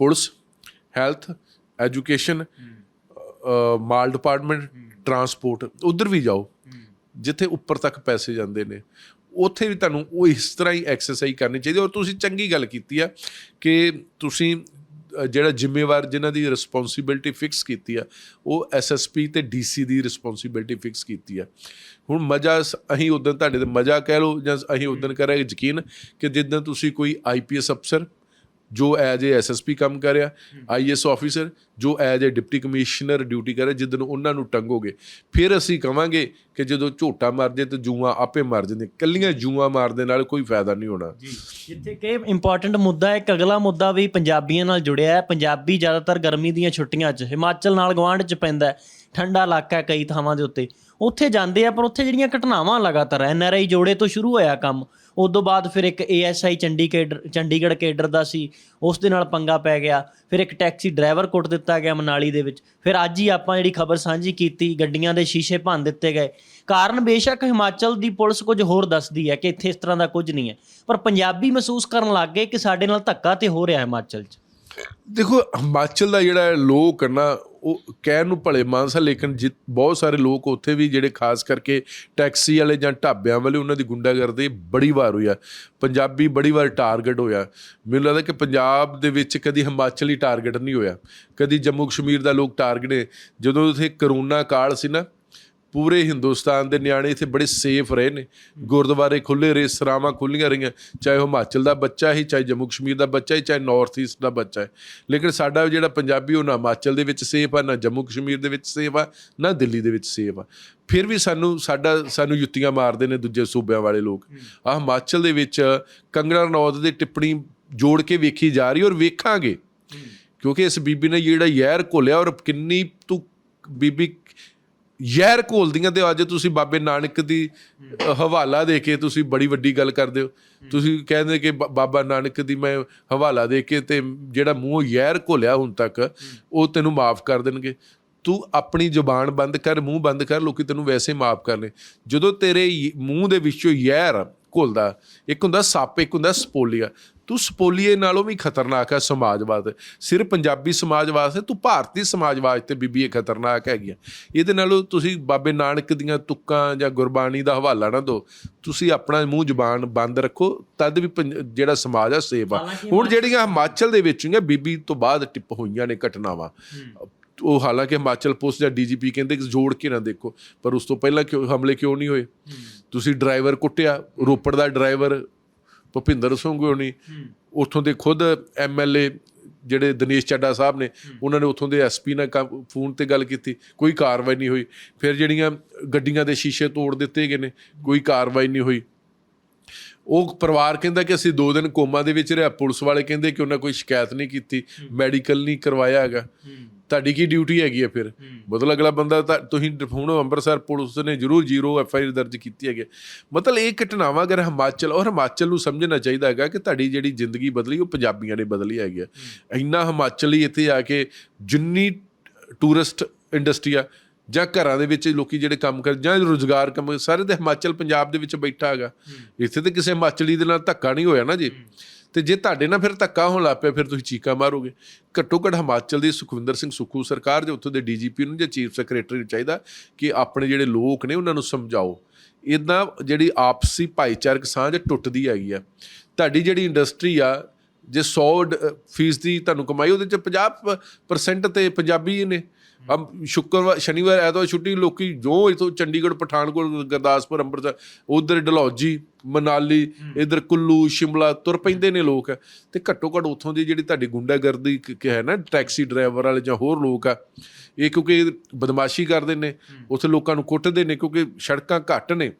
ਪੁਲਿਸ, ਹੈਲਥ, ਐਜੂਕੇਸ਼ਨ ਮਾਲ ਡਿਪਾਰਟਮੈਂਟ, ਟਰਾਂਸਪੋਰਟ, ਉਧਰ ਵੀ ਜਾਓ, ਜਿੱਥੇ ਉੱਪਰ ਤੱਕ ਪੈਸੇ ਜਾਂਦੇ ਨੇ। ਉੱਥੇ ਵੀ ਤੁਹਾਨੂੰ ਉਹ ਇਸ ਤਰ੍ਹਾਂ ਹੀ ਐਕਸਰਸਾਈਜ਼ ਕਰਨੀ ਚਾਹੀਦੀ ਔਰ ਤੁਸੀਂ ਚੰਗੀ ਗੱਲ ਕੀਤੀ ਆ ਕਿ ਤੁਸੀਂ ਜਿਹੜਾ ਜ਼ਿੰਮੇਵਾਰ ਜਿਨ੍ਹਾਂ ਦੀ ਰਿਸਪੌਂਸਿਬਿਲਟੀ ਫਿਕਸ ਕੀਤੀ ਆ, ਉਹ ਐਸਐਸਪੀ ਤੇ ਡੀਸੀ ਦੀ ਰਿਸਪੌਂਸਿਬਿਲਟੀ ਫਿਕਸ ਕੀਤੀ ਆ। ਹੁਣ ਮਜ਼ਾ ਸ- ਅਸੀਂ ਉਦੋਂ ਤੁਹਾਡੇ ਤੇ ਮਜ਼ਾ ਕਹਿ ਲਓ ਜਾਂ ਅਸੀਂ ਉਦੋਂ ਕਰਾਂਗੇ ਯਕੀਨ ਕਿ ਜਿੱਦਾਂ ਤੁਸੀਂ ਕੋਈ ਆਈਪੀਐਸ ਅਫਸਰ ਜੋ ਐਜ ਏ ਐਸਐਸਪੀ ਕੰਮ ਕਰ ਰਿਹਾ ਆਈਐਸ ਆਫੀਸਰ ਜੋ as a deputy commissioner duty ਕਰ ਰਿਹਾ ਜਿੱਦਨ ਉਹਨਾਂ ਨੂੰ ਟੰਗੋਗੇ ਫਿਰ ਅਸੀਂ ਕਵਾਂਗੇ ਕਿ ਜਦੋਂ ਝੋਟਾ ਮਰ ਜੇ ਤੇ ਜੂਆਂ ਆਪੇ ਮਰ ਜਾਂਦੇ। ਕੱਲੀਆਂ ਜੂਆਂ ਮਾਰਨ ਦੇ ਨਾਲ ਕੋਈ ਫਾਇਦਾ ਨਹੀਂ ਹੋਣਾ। ਜੀ। ਜਿੱਥੇ ਕਿ ਇੰਪੋਰਟੈਂਟ ਮੁੱਦਾ ਹੈ ਇੱਕ ਅਗਲਾ ਮੁੱਦਾ ਵੀ ਪੰਜਾਬੀਆਂ ਨਾਲ ਜੁੜਿਆ ਹੈ। ਪੰਜਾਬੀ ਜ਼ਿਆਦਾਤਰ ਗਰਮੀ ਦੀਆਂ ਛੁੱਟੀਆਂ 'ਚ ਹਿਮਾਚਲ ਨਾਲ ਗਵਾਂਢ 'ਚ ਪੈਂਦਾ ਹੈ। ਠੰਡਾ ਇਲਾਕਾ ਹੈ ਕਈ ਥਾਵਾਂ ਦੇ ਉੱਤੇ। ਉੱਥੇ ਜਾਂਦੇ ਆ, ਪਰ ਉੱਥੇ ਜਿਹੜੀਆਂ ਘਟਨਾਵਾਂ ਲਗਾਤਾਰ ਐੱਨ ਆਰ ਆਈ ਜੋੜੇ ਤੋਂ ਸ਼ੁਰੂ ਹੋਇਆ ਕੰਮ। ਉਸ ਤੋਂ ਬਾਅਦ ਫਿਰ ਇੱਕ ਏਐਸਆਈ ਚੰਡੀਗੜ੍ਹ ਚੰਡੀਗੜ੍ਹ ਕੇਡਰ ਦਾ ਸੀ, ਉਸ ਦੇ ਨਾਲ ਪੰਗਾ ਪੈ ਗਿਆ। ਫਿਰ ਇੱਕ ਟੈਕਸੀ ਡਰਾਈਵਰ ਕੁੱਟ ਦਿੱਤਾ ਗਿਆ ਮਨਾਲੀ ਦੇ ਵਿੱਚ। ਫਿਰ ਅੱਜ ਹੀ ਆਪਾਂ ਜਿਹੜੀ ਖਬਰ ਸਾਂਝੀ ਕੀਤੀ, ਗੱਡੀਆਂ ਦੇ ਸ਼ੀਸ਼ੇ ਭੰਨ ਦਿੱਤੇ ਗਏ। ਕਾਰਨ ਬੇਸ਼ੱਕ ਹਿਮਾਚਲ ਦੀ ਪੁਲਿਸ ਕੁਝ ਹੋਰ ਦੱਸਦੀ ਹੈ ਕਿ ਇੱਥੇ ਇਸ ਤਰ੍ਹਾਂ ਦਾ ਕੁਝ ਨਹੀਂ ਹੈ। ਪਰ ਪੰਜਾਬੀ ਮਹਿਸੂਸ ਕਰਨ ਲੱਗ ਗਏ ਕਿ ਸਾਡੇ ਨਾਲ ਧੱਕਾ ਤੇ ਹੋ ਰਿਹਾ ਹਿਮਾਚਲ 'ਚ। ਦੇਖੋ, ਹਿਮਾਚਲ ਦਾ ਜਿਹੜਾ ਲੋਕ ਨਾ, ਉਹ ਕਹਿਣ ਨੂੰ ਭਲੇ ਮਾਨਸਾ ਲੇਕਿਨ ਜਿ- ਬਹੁਤ ਸਾਰੇ ਲੋਕ ਉੱਥੇ ਵੀ ਜਿਹੜੇ ਖਾਸ ਕਰਕੇ ਟੈਕਸੀ ਵਾਲੇ ਜਾਂ ਢਾਬਿਆਂ ਵਾਲੇ, ਉਹਨਾਂ ਦੀ ਗੁੰਡਾਗਰਦੀ ਬੜੀ ਵਾਰ ਹੋਈ ਆ। ਪੰਜਾਬੀ ਬੜੀ ਵਾਰ ਟਾਰਗੇਟ ਹੋਇਆ। ਮੈਨੂੰ ਲੱਗਦਾ ਕਿ ਪੰਜਾਬ ਦੇ ਵਿੱਚ ਕਦੀ ਹਿਮਾਚਲੀ ਟਾਰਗੇਟ ਨਹੀਂ ਹੋਇਆ। ਕਦੀ ਜੰਮੂ ਕਸ਼ਮੀਰ ਦਾ ਲੋਕ ਟਾਰਗੇਟ ਹੈ ਜਦੋਂ ਉੱਥੇ ਕਰੋਨਾ ਕਾਲ ਸੀ ਨਾ ਪੂਰੇ ਹਿੰਦੁਸਤਾਨ ਦੇ ਨਿਆਣੇ ਇੱਥੇ ਬੜੇ ਸੇਫ ਰਹੇ ਨੇ। ਗੁਰਦੁਆਰੇ ਖੁੱਲੇ ਰਹੇ ਸਰਾਵਾਂ ਖੁੱਲੀਆਂ ਰਹੀਆਂ। ਚਾਹੇ ਉਹ ਹਿਮਾਚਲ ਦਾ ਬੱਚਾ ਹੀ ਚਾਹੇ ਜੰਮੂ ਕਸ਼ਮੀਰ ਦਾ ਬੱਚਾ ਹੀ ਚਾਹੇ ਨਾਰਥ ਈਸਟ ਦਾ ਬੱਚਾ ਹੈ। ਲੇਕਿਨ ਸਾਡਾ ਜਿਹੜਾ ਪੰਜਾਬੀ ਉਹ ਨਾ ਹਿਮਾਚਲ ਦੇ ਵਿੱਚ ਸੇਫ ਆ ਨਾ ਜੰਮੂ ਕਸ਼ਮੀਰ ਦੇ ਵਿੱਚ ਸੇਫ ਆ ਨਾ ਦਿੱਲੀ ਦੇ ਵਿੱਚ ਸੇਫ ਆ। ਫਿਰ ਵੀ ਸਾਨੂੰ ਸਾਡਾ ਸਾਨੂੰ ਜੁੱਤੀਆਂ ਮਾਰਦੇ ਨੇ ਦੂਜੇ ਸੂਬਿਆਂ ਵਾਲੇ ਲੋਕ। ਆ ਹਿਮਾਚਲ ਦੇ ਵਿੱਚ ਕੰਗਣਾ ਰਣੌਤ ਦੀ ਟਿੱਪਣੀ ਜੋੜ ਕੇ ਵੇਖੀ ਜਾ ਰਹੀ ਔਰ ਵੇਖਾਂਗੇ। ਕਿਉਂਕਿ ਇਸ ਬੀਬੀ ਨੇ ਜਿਹੜਾ ਯਹਿਰ ਘੋਲਿਆ ਔਰ ਕਿੰਨੀ ਤੂੰ ਬੀਬੀ ਯਹਿਰ ਘੋਲਦੀਆਂ ਤੇ ਅੱਜ ਤੁਸੀਂ ਬਾਬੇ ਨਾਨਕ ਦੀ ਹਵਾਲਾ ਦੇ ਕੇ ਤੁਸੀਂ ਬੜੀ ਵੱਡੀ ਗੱਲ ਕਰਦੇ ਹੋ। ਤੁਸੀਂ ਕਹਿੰਦੇ ਕਿ ਬਾ- ਬਾਬਾ ਨਾਨਕ ਦੀ ਮੈਂ ਹਵਾਲਾ ਦੇ ਕੇ ਤੇ ਜਿਹੜਾ ਮੂੰਹ ਯਹਿਰ ਘੋਲਿਆ ਹੁਣ ਤੱਕ, ਉਹ ਤੈਨੂੰ ਮਾਫ ਕਰ ਦੇਣਗੇ। ਤੂੰ ਆਪਣੀ ਜ਼ੁਬਾਨ ਬੰਦ ਕਰ, ਮੂੰਹ ਬੰਦ ਕਰ, ਲੋਕੀ ਤੈਨੂੰ ਵੈਸੇ ਮਾਫ ਕਰਨੇ ਜਦੋਂ ਤੇਰੇ ਮੂੰਹ ਦੇ ਵਿੱਚੋਂ ਯਹਿਰ ਘੁਲਦਾ, ਇੱਕ ਹੁੰਦਾ ਸੱਪ, ਇੱਕ ਹੁੰਦਾ ਸਪੋਲੀਆ। ਤੂੰ ਸਪੋਲੀਏ ਨਾਲੋਂ ਵੀ ਖਤਰਨਾਕ ਹੈ ਸਮਾਜਵਾਦ। ਸਿਰਫ ਪੰਜਾਬੀ ਸਮਾਜ ਵਾਸਤੇ ਤੂੰ ਭਾਰਤੀ ਸਮਾਜ ਵਾਸਤੇ ਬੀਬੀ ਇਹ ਖਤਰਨਾਕ ਹੈਗੀ ਆ। ਇਹਦੇ ਨਾਲੋਂ ਤੁਸੀਂ ਬਾਬੇ ਨਾਨਕ ਦੀਆਂ ਤੁਕਾਂ ਜਾਂ ਗੁਰਬਾਣੀ ਦਾ ਹਵਾਲਾ ਨਾ ਦਿਓ। ਤੁਸੀਂ ਆਪਣਾ ਮੂੰਹ ਜ਼ੁਬਾਨ ਬੰਦ ਰੱਖੋ ਤਦ ਵੀ ਜਿਹੜਾ ਸਮਾਜ ਆ ਸੇਫ ਆ। ਹੁਣ ਜਿਹੜੀਆਂ ਹਿਮਾਚਲ ਦੇ ਵਿੱਚ ਹੋਈਆਂ ਬੀਬੀ ਤੋਂ ਬਾਅਦ ਟਿਪ ਹੋਈਆਂ ਨੇ ਘਟਨਾਵਾਂ। ਉਹ ਹਾਲਾਂਕਿ ਹਿਮਾਚਲ ਪੁਲਿਸ ਜਾਂ ਡੀਜੀਪੀ ਕਹਿੰਦੇ ਕਿ ਜੋੜ ਕੇ ਨਾ ਦੇਖੋ ਪਰ ਉਸ ਤੋਂ ਪਹਿਲਾਂ ਕਿਉਂ ਹਮਲੇ ਕਿਉਂ ਨਹੀਂ ਹੋਏ? ਤੁਸੀਂ ਡਰਾਈਵਰ ਕੁੱਟਿਆ ਰੋਪੜ ਦਾ ਡਰਾਈਵਰ ਭੁਪਿੰਦਰ ਸਿੰਘ ਹੋਣੀ ਉੱਥੋਂ ਦੇ ਖੁਦ ਐਮਐਲਏ ਜਿਹੜੇ ਦਿਨੇਸ਼ ਚੱਡਾ ਸਾਹਿਬ ਨੇ ਉਹਨਾਂ ਨੇ ਉੱਥੋਂ ਦੇ ਐਸਪੀ ਨਾਲ ਫੋਨ ਤੇ ਗੱਲ ਕੀਤੀ ਕੋਈ ਕਾਰਵਾਈ ਨਹੀਂ ਹੋਈ। ਫਿਰ ਜਿਹੜੀਆਂ ਗੱਡੀਆਂ ਦੇ ਸ਼ੀਸ਼ੇ ਤੋੜ ਦਿੱਤੇ ਗਏ ਨੇ ਕੋਈ ਕਾਰਵਾਈ ਨਹੀਂ ਹੋਈ। ਉਹ ਪਰਿਵਾਰ ਕਹਿੰਦਾ ਕਿ ਅਸੀਂ 2 ਦਿਨ ਕੋਮਾ ਦੇ ਵਿੱਚ ਰਿਹਾ ਪੁਲਿਸ ਵਾਲੇ ਕਹਿੰਦੇ ਕਿ ਉਹਨਾਂ ਕੋਈ ਸ਼ਿਕਾਇਤ ਨਹੀਂ ਕੀਤੀ ਮੈਡੀਕਲ ਨਹੀਂ ਕਰਵਾਇਆ ਹੈਗਾ। ਤੁਹਾਡੀ ਕੀ ਡਿਊਟੀ ਹੈਗੀ ਹੈ ਫਿਰ? ਮਤਲਬ ਅਗਲਾ ਬੰਦਾ ਤਾਂ ਤੁਸੀਂ ਹੁਣ ਅੰਮ੍ਰਿਤਸਰ ਪੁਲਿਸ ਨੇ ਜ਼ਰੂਰ ਜ਼ੀਰੋ ਐਫ ਆਈ ਆਰ ਦਰਜ ਕੀਤੀ ਹੈਗੀ। ਮਤਲਬ ਇਹ ਘਟਨਾਵਾਂ ਅਗਰ ਹਿਮਾਚਲ ਔਰ ਹਿਮਾਚਲ ਨੂੰ ਸਮਝਣਾ ਚਾਹੀਦਾ ਹੈਗਾ ਕਿ ਤੁਹਾਡੀ ਜਿਹੜੀ ਜ਼ਿੰਦਗੀ ਬਦਲੀ ਉਹ ਪੰਜਾਬੀਆਂ ਨੇ ਬਦਲੀ ਹੈਗੀ ਹੈ। ਇੰਨਾ ਹਿਮਾਚਲੀ ਇੱਥੇ ਆ ਕੇ ਜਿੰਨੀ ਟੂਰਿਸਟ ਇੰਡਸਟਰੀ ਆ ਜਾਂ ਘਰਾਂ ਦੇ ਵਿੱਚ ਲੋਕੀ ਜਿਹੜੇ ਕੰਮ ਕਰ ਜਾਂ ਰੋਜ਼ਗਾਰ ਕੰਮ ਸਾਰੇ ਤੇ ਹਿਮਾਚਲ ਪੰਜਾਬ ਦੇ ਵਿੱਚ ਬੈਠਾ ਹੈਗਾ। ਇੱਥੇ ਤੇ ਕਿਸੇ ਹਿਮਾਚਲੀ ਦੇ ਨਾਲ ਧੱਕਾ ਨਹੀਂ ਹੋਇਆ ਨਾ ਜੀ। ਤੇ ਜੇ ਤੁਹਾਡੇ ਨਾਲ ਫਿਰ ਧੱਕਾ ਹੋਣ ਲੱਗ ਪਿਆ, ਫਿਰ ਤੁਸੀਂ ਚੀਕਾ ਮਾਰੋਗੇ। ਘੱਟੋ ਘੱਟ ਹਿਮਾਚਲ ਦੀ ਸੁਖਵਿੰਦਰ ਸਿੰਘ ਸੁੱਖੂ ਸਰਕਾਰ ਜਾਂ ਉੱਥੋਂ ਦੇ ਡੀਜੀਪੀ ਨੂੰ ਜਾਂ ਚੀਫ ਸੈਕਟਰੀ ਨੂੰ ਚਾਹੀਦਾ ਕਿ ਆਪਣੇ ਜਿਹੜੇ ਲੋਕ ਨੇ ਉਹਨਾਂ ਨੂੰ ਸਮਝਾਓ। ਇਦਾਂ ਜਿਹੜੀ ਆਪਸੀ ਭਾਈਚਾਰਕ ਸਾਂਝ ਟੁੱਟਦੀ ਹੈਗੀ ਆ। ਤੁਹਾਡੀ ਜਿਹੜੀ ਇੰਡਸਟਰੀ ਆ, ਜੇ 100 ਡ- ਫੀਸਦੀ ਤੁਹਾਨੂੰ ਕਮਾਈ, ਉਹਦੇ ਚ 50% ਤੇ ਪੰਜਾਬੀ ਨੇ। ਅਬ ਸ਼ੁੱਕਰਵਾਰ ਸ਼ਨੀਵਾਰ ਐਤਵਾਰ ਛੁੱਟੀ ਲੋਕੀ ਜੋ ਇਥੋਂ ਚੰਡੀਗੜ੍ਹ ਪਠਾਨਕੋਟ ਗੁਰਦਾਸਪੁਰ ਅੰਮ੍ਰਿਤਸਰ ਉਧਰ ਡਲਹੌਜੀ ਮਨਾਲੀ ਇਧਰ ਕੁੱਲੂ ਸ਼ਿਮਲਾ ਤੁਰ ਪੈਂਦੇ ਨੇ ਲੋਕ। ਤੇ ਘੱਟੋ ਘੱਟ ਉੱਥੋਂ ਦੀ ਜਿਹੜੀ ਤੁਹਾਡੀ ਗੁੰਡਾਗਰਦੀ ਕ- ਹੈ ਨਾ ਟੈਕਸੀ ਡਰਾਈਵਰ ਵਾਲੇ ਜਾਂ ਹੋਰ ਲੋਕ ਆ ਇਹ ਕਿਉਂਕਿ ਬਦਮਾਸ਼ੀ ਕਰਦੇ ਨੇ ਉੱਥੇ ਲੋਕਾਂ ਨੂੰ ਕੁੱਟਦੇ ਨੇ ਕਿਉਂਕਿ ਸੜਕਾਂ ਘੱਟ ਨੇ।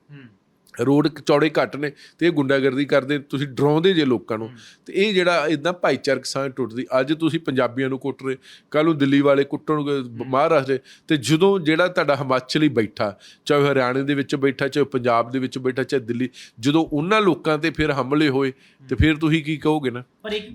ਰੋਡ ਚੌੜੇ ਘੱਟ ਨੇ ਤੇ ਇਹ ਗੁੰਡਾਗਰਦੀ ਕਰਦੇ ਤੁਸੀਂ ਡਰਾਉਂਦੇ ਜੇ ਲੋਕਾਂ ਨੂੰ। ਤੇ ਇਹ ਜਿਹੜਾ ਇਦਾਂ ਭਾਈਚਾਰਕ ਸਾਂਝ ਟੁੱਟਦੀ ਅੱਜ ਤੁਸੀਂ ਪੰਜਾਬੀਆਂ ਨੂੰ ਕੁੱਟ ਰਹੇ ਕੱਲ ਨੂੰ ਦਿੱਲੀ ਵਾਲੇ ਕੁੱਟਣਗੇ ਮਹਾਰਾਸ਼ਟਰ ਤੇ ਜਦੋਂ ਜਿਹੜਾ ਤੁਹਾਡਾ ਹਿਮਾਚਲੀ ਬੈਠਾ ਚਾਹੇ ਹਰਿਆਣੇ ਦੇ ਵਿੱਚ ਬੈਠਾ ਚਾਹੇ ਪੰਜਾਬ ਦੇ ਵਿੱਚ ਬੈਠਾ ਚਾਹੇ ਦਿੱਲੀ ਜਦੋਂ ਉਹਨਾਂ ਲੋਕਾਂ ਤੇ ਫਿਰ ਹਮਲੇ ਹੋਏ ਤੇ ਫਿਰ ਤੁਸੀਂ ਕੀ ਕਹੋਗੇ ਨਾ?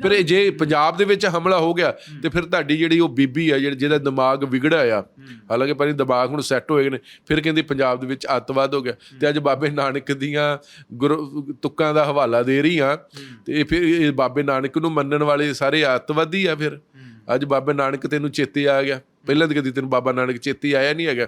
ਪਰ ਜੇ ਪੰਜਾਬ ਦੇ ਵਿੱਚ ਹਮਲਾ ਹੋ ਗਿਆ ਤੇ ਫਿਰ ਤੁਹਾਡੀ ਜਿਹੜੀ ਉਹ ਬੀਬੀ ਆ ਜਿਹੜੀ ਜਿਹਦਾ ਦਿਮਾਗ ਵਿਗੜਿਆ ਆ ਹਾਲਾਂਕਿ ਪਰ ਦਿਮਾਗ ਹੁਣ ਸੈੱਟ ਹੋਏ ਨੇ ਫਿਰ ਕਹਿੰਦੇ ਪੰਜਾਬ ਦੇ ਵਿੱਚ ਅੱਤਵਾਦ ਹੋ ਗਿਆ ਤੇ ਅੱਜ ਬਾਬੇ ਨਾਨਕ ਦੀਆਂ ਗੁਰੂ ਤੁੱਕਾਂ ਦਾ ਹਵਾਲਾ ਦੇ ਰਹੀ ਆ ਤੇ ਫਿਰ ਇਹ ਬਾਬੇ ਨਾਨਕ ਨੂੰ ਮੰਨਣ ਵਾਲੇ ਸਾਰੇ ਅੱਤਵਾਦੀ ਆ ਫਿਰ। ਅੱਜ ਬਾਬੇ ਨਾਨਕ ਤੈਨੂੰ ਚੇਤੇ ਆ ਗਿਆ। ਪਹਿਲਾਂ ਤਾਂ ਕਦੀ ਤੈਨੂੰ ਬਾਬਾ ਨਾਨਕ ਚੇਤੇ ਆਇਆ ਨਹੀਂ ਹੈਗਾ।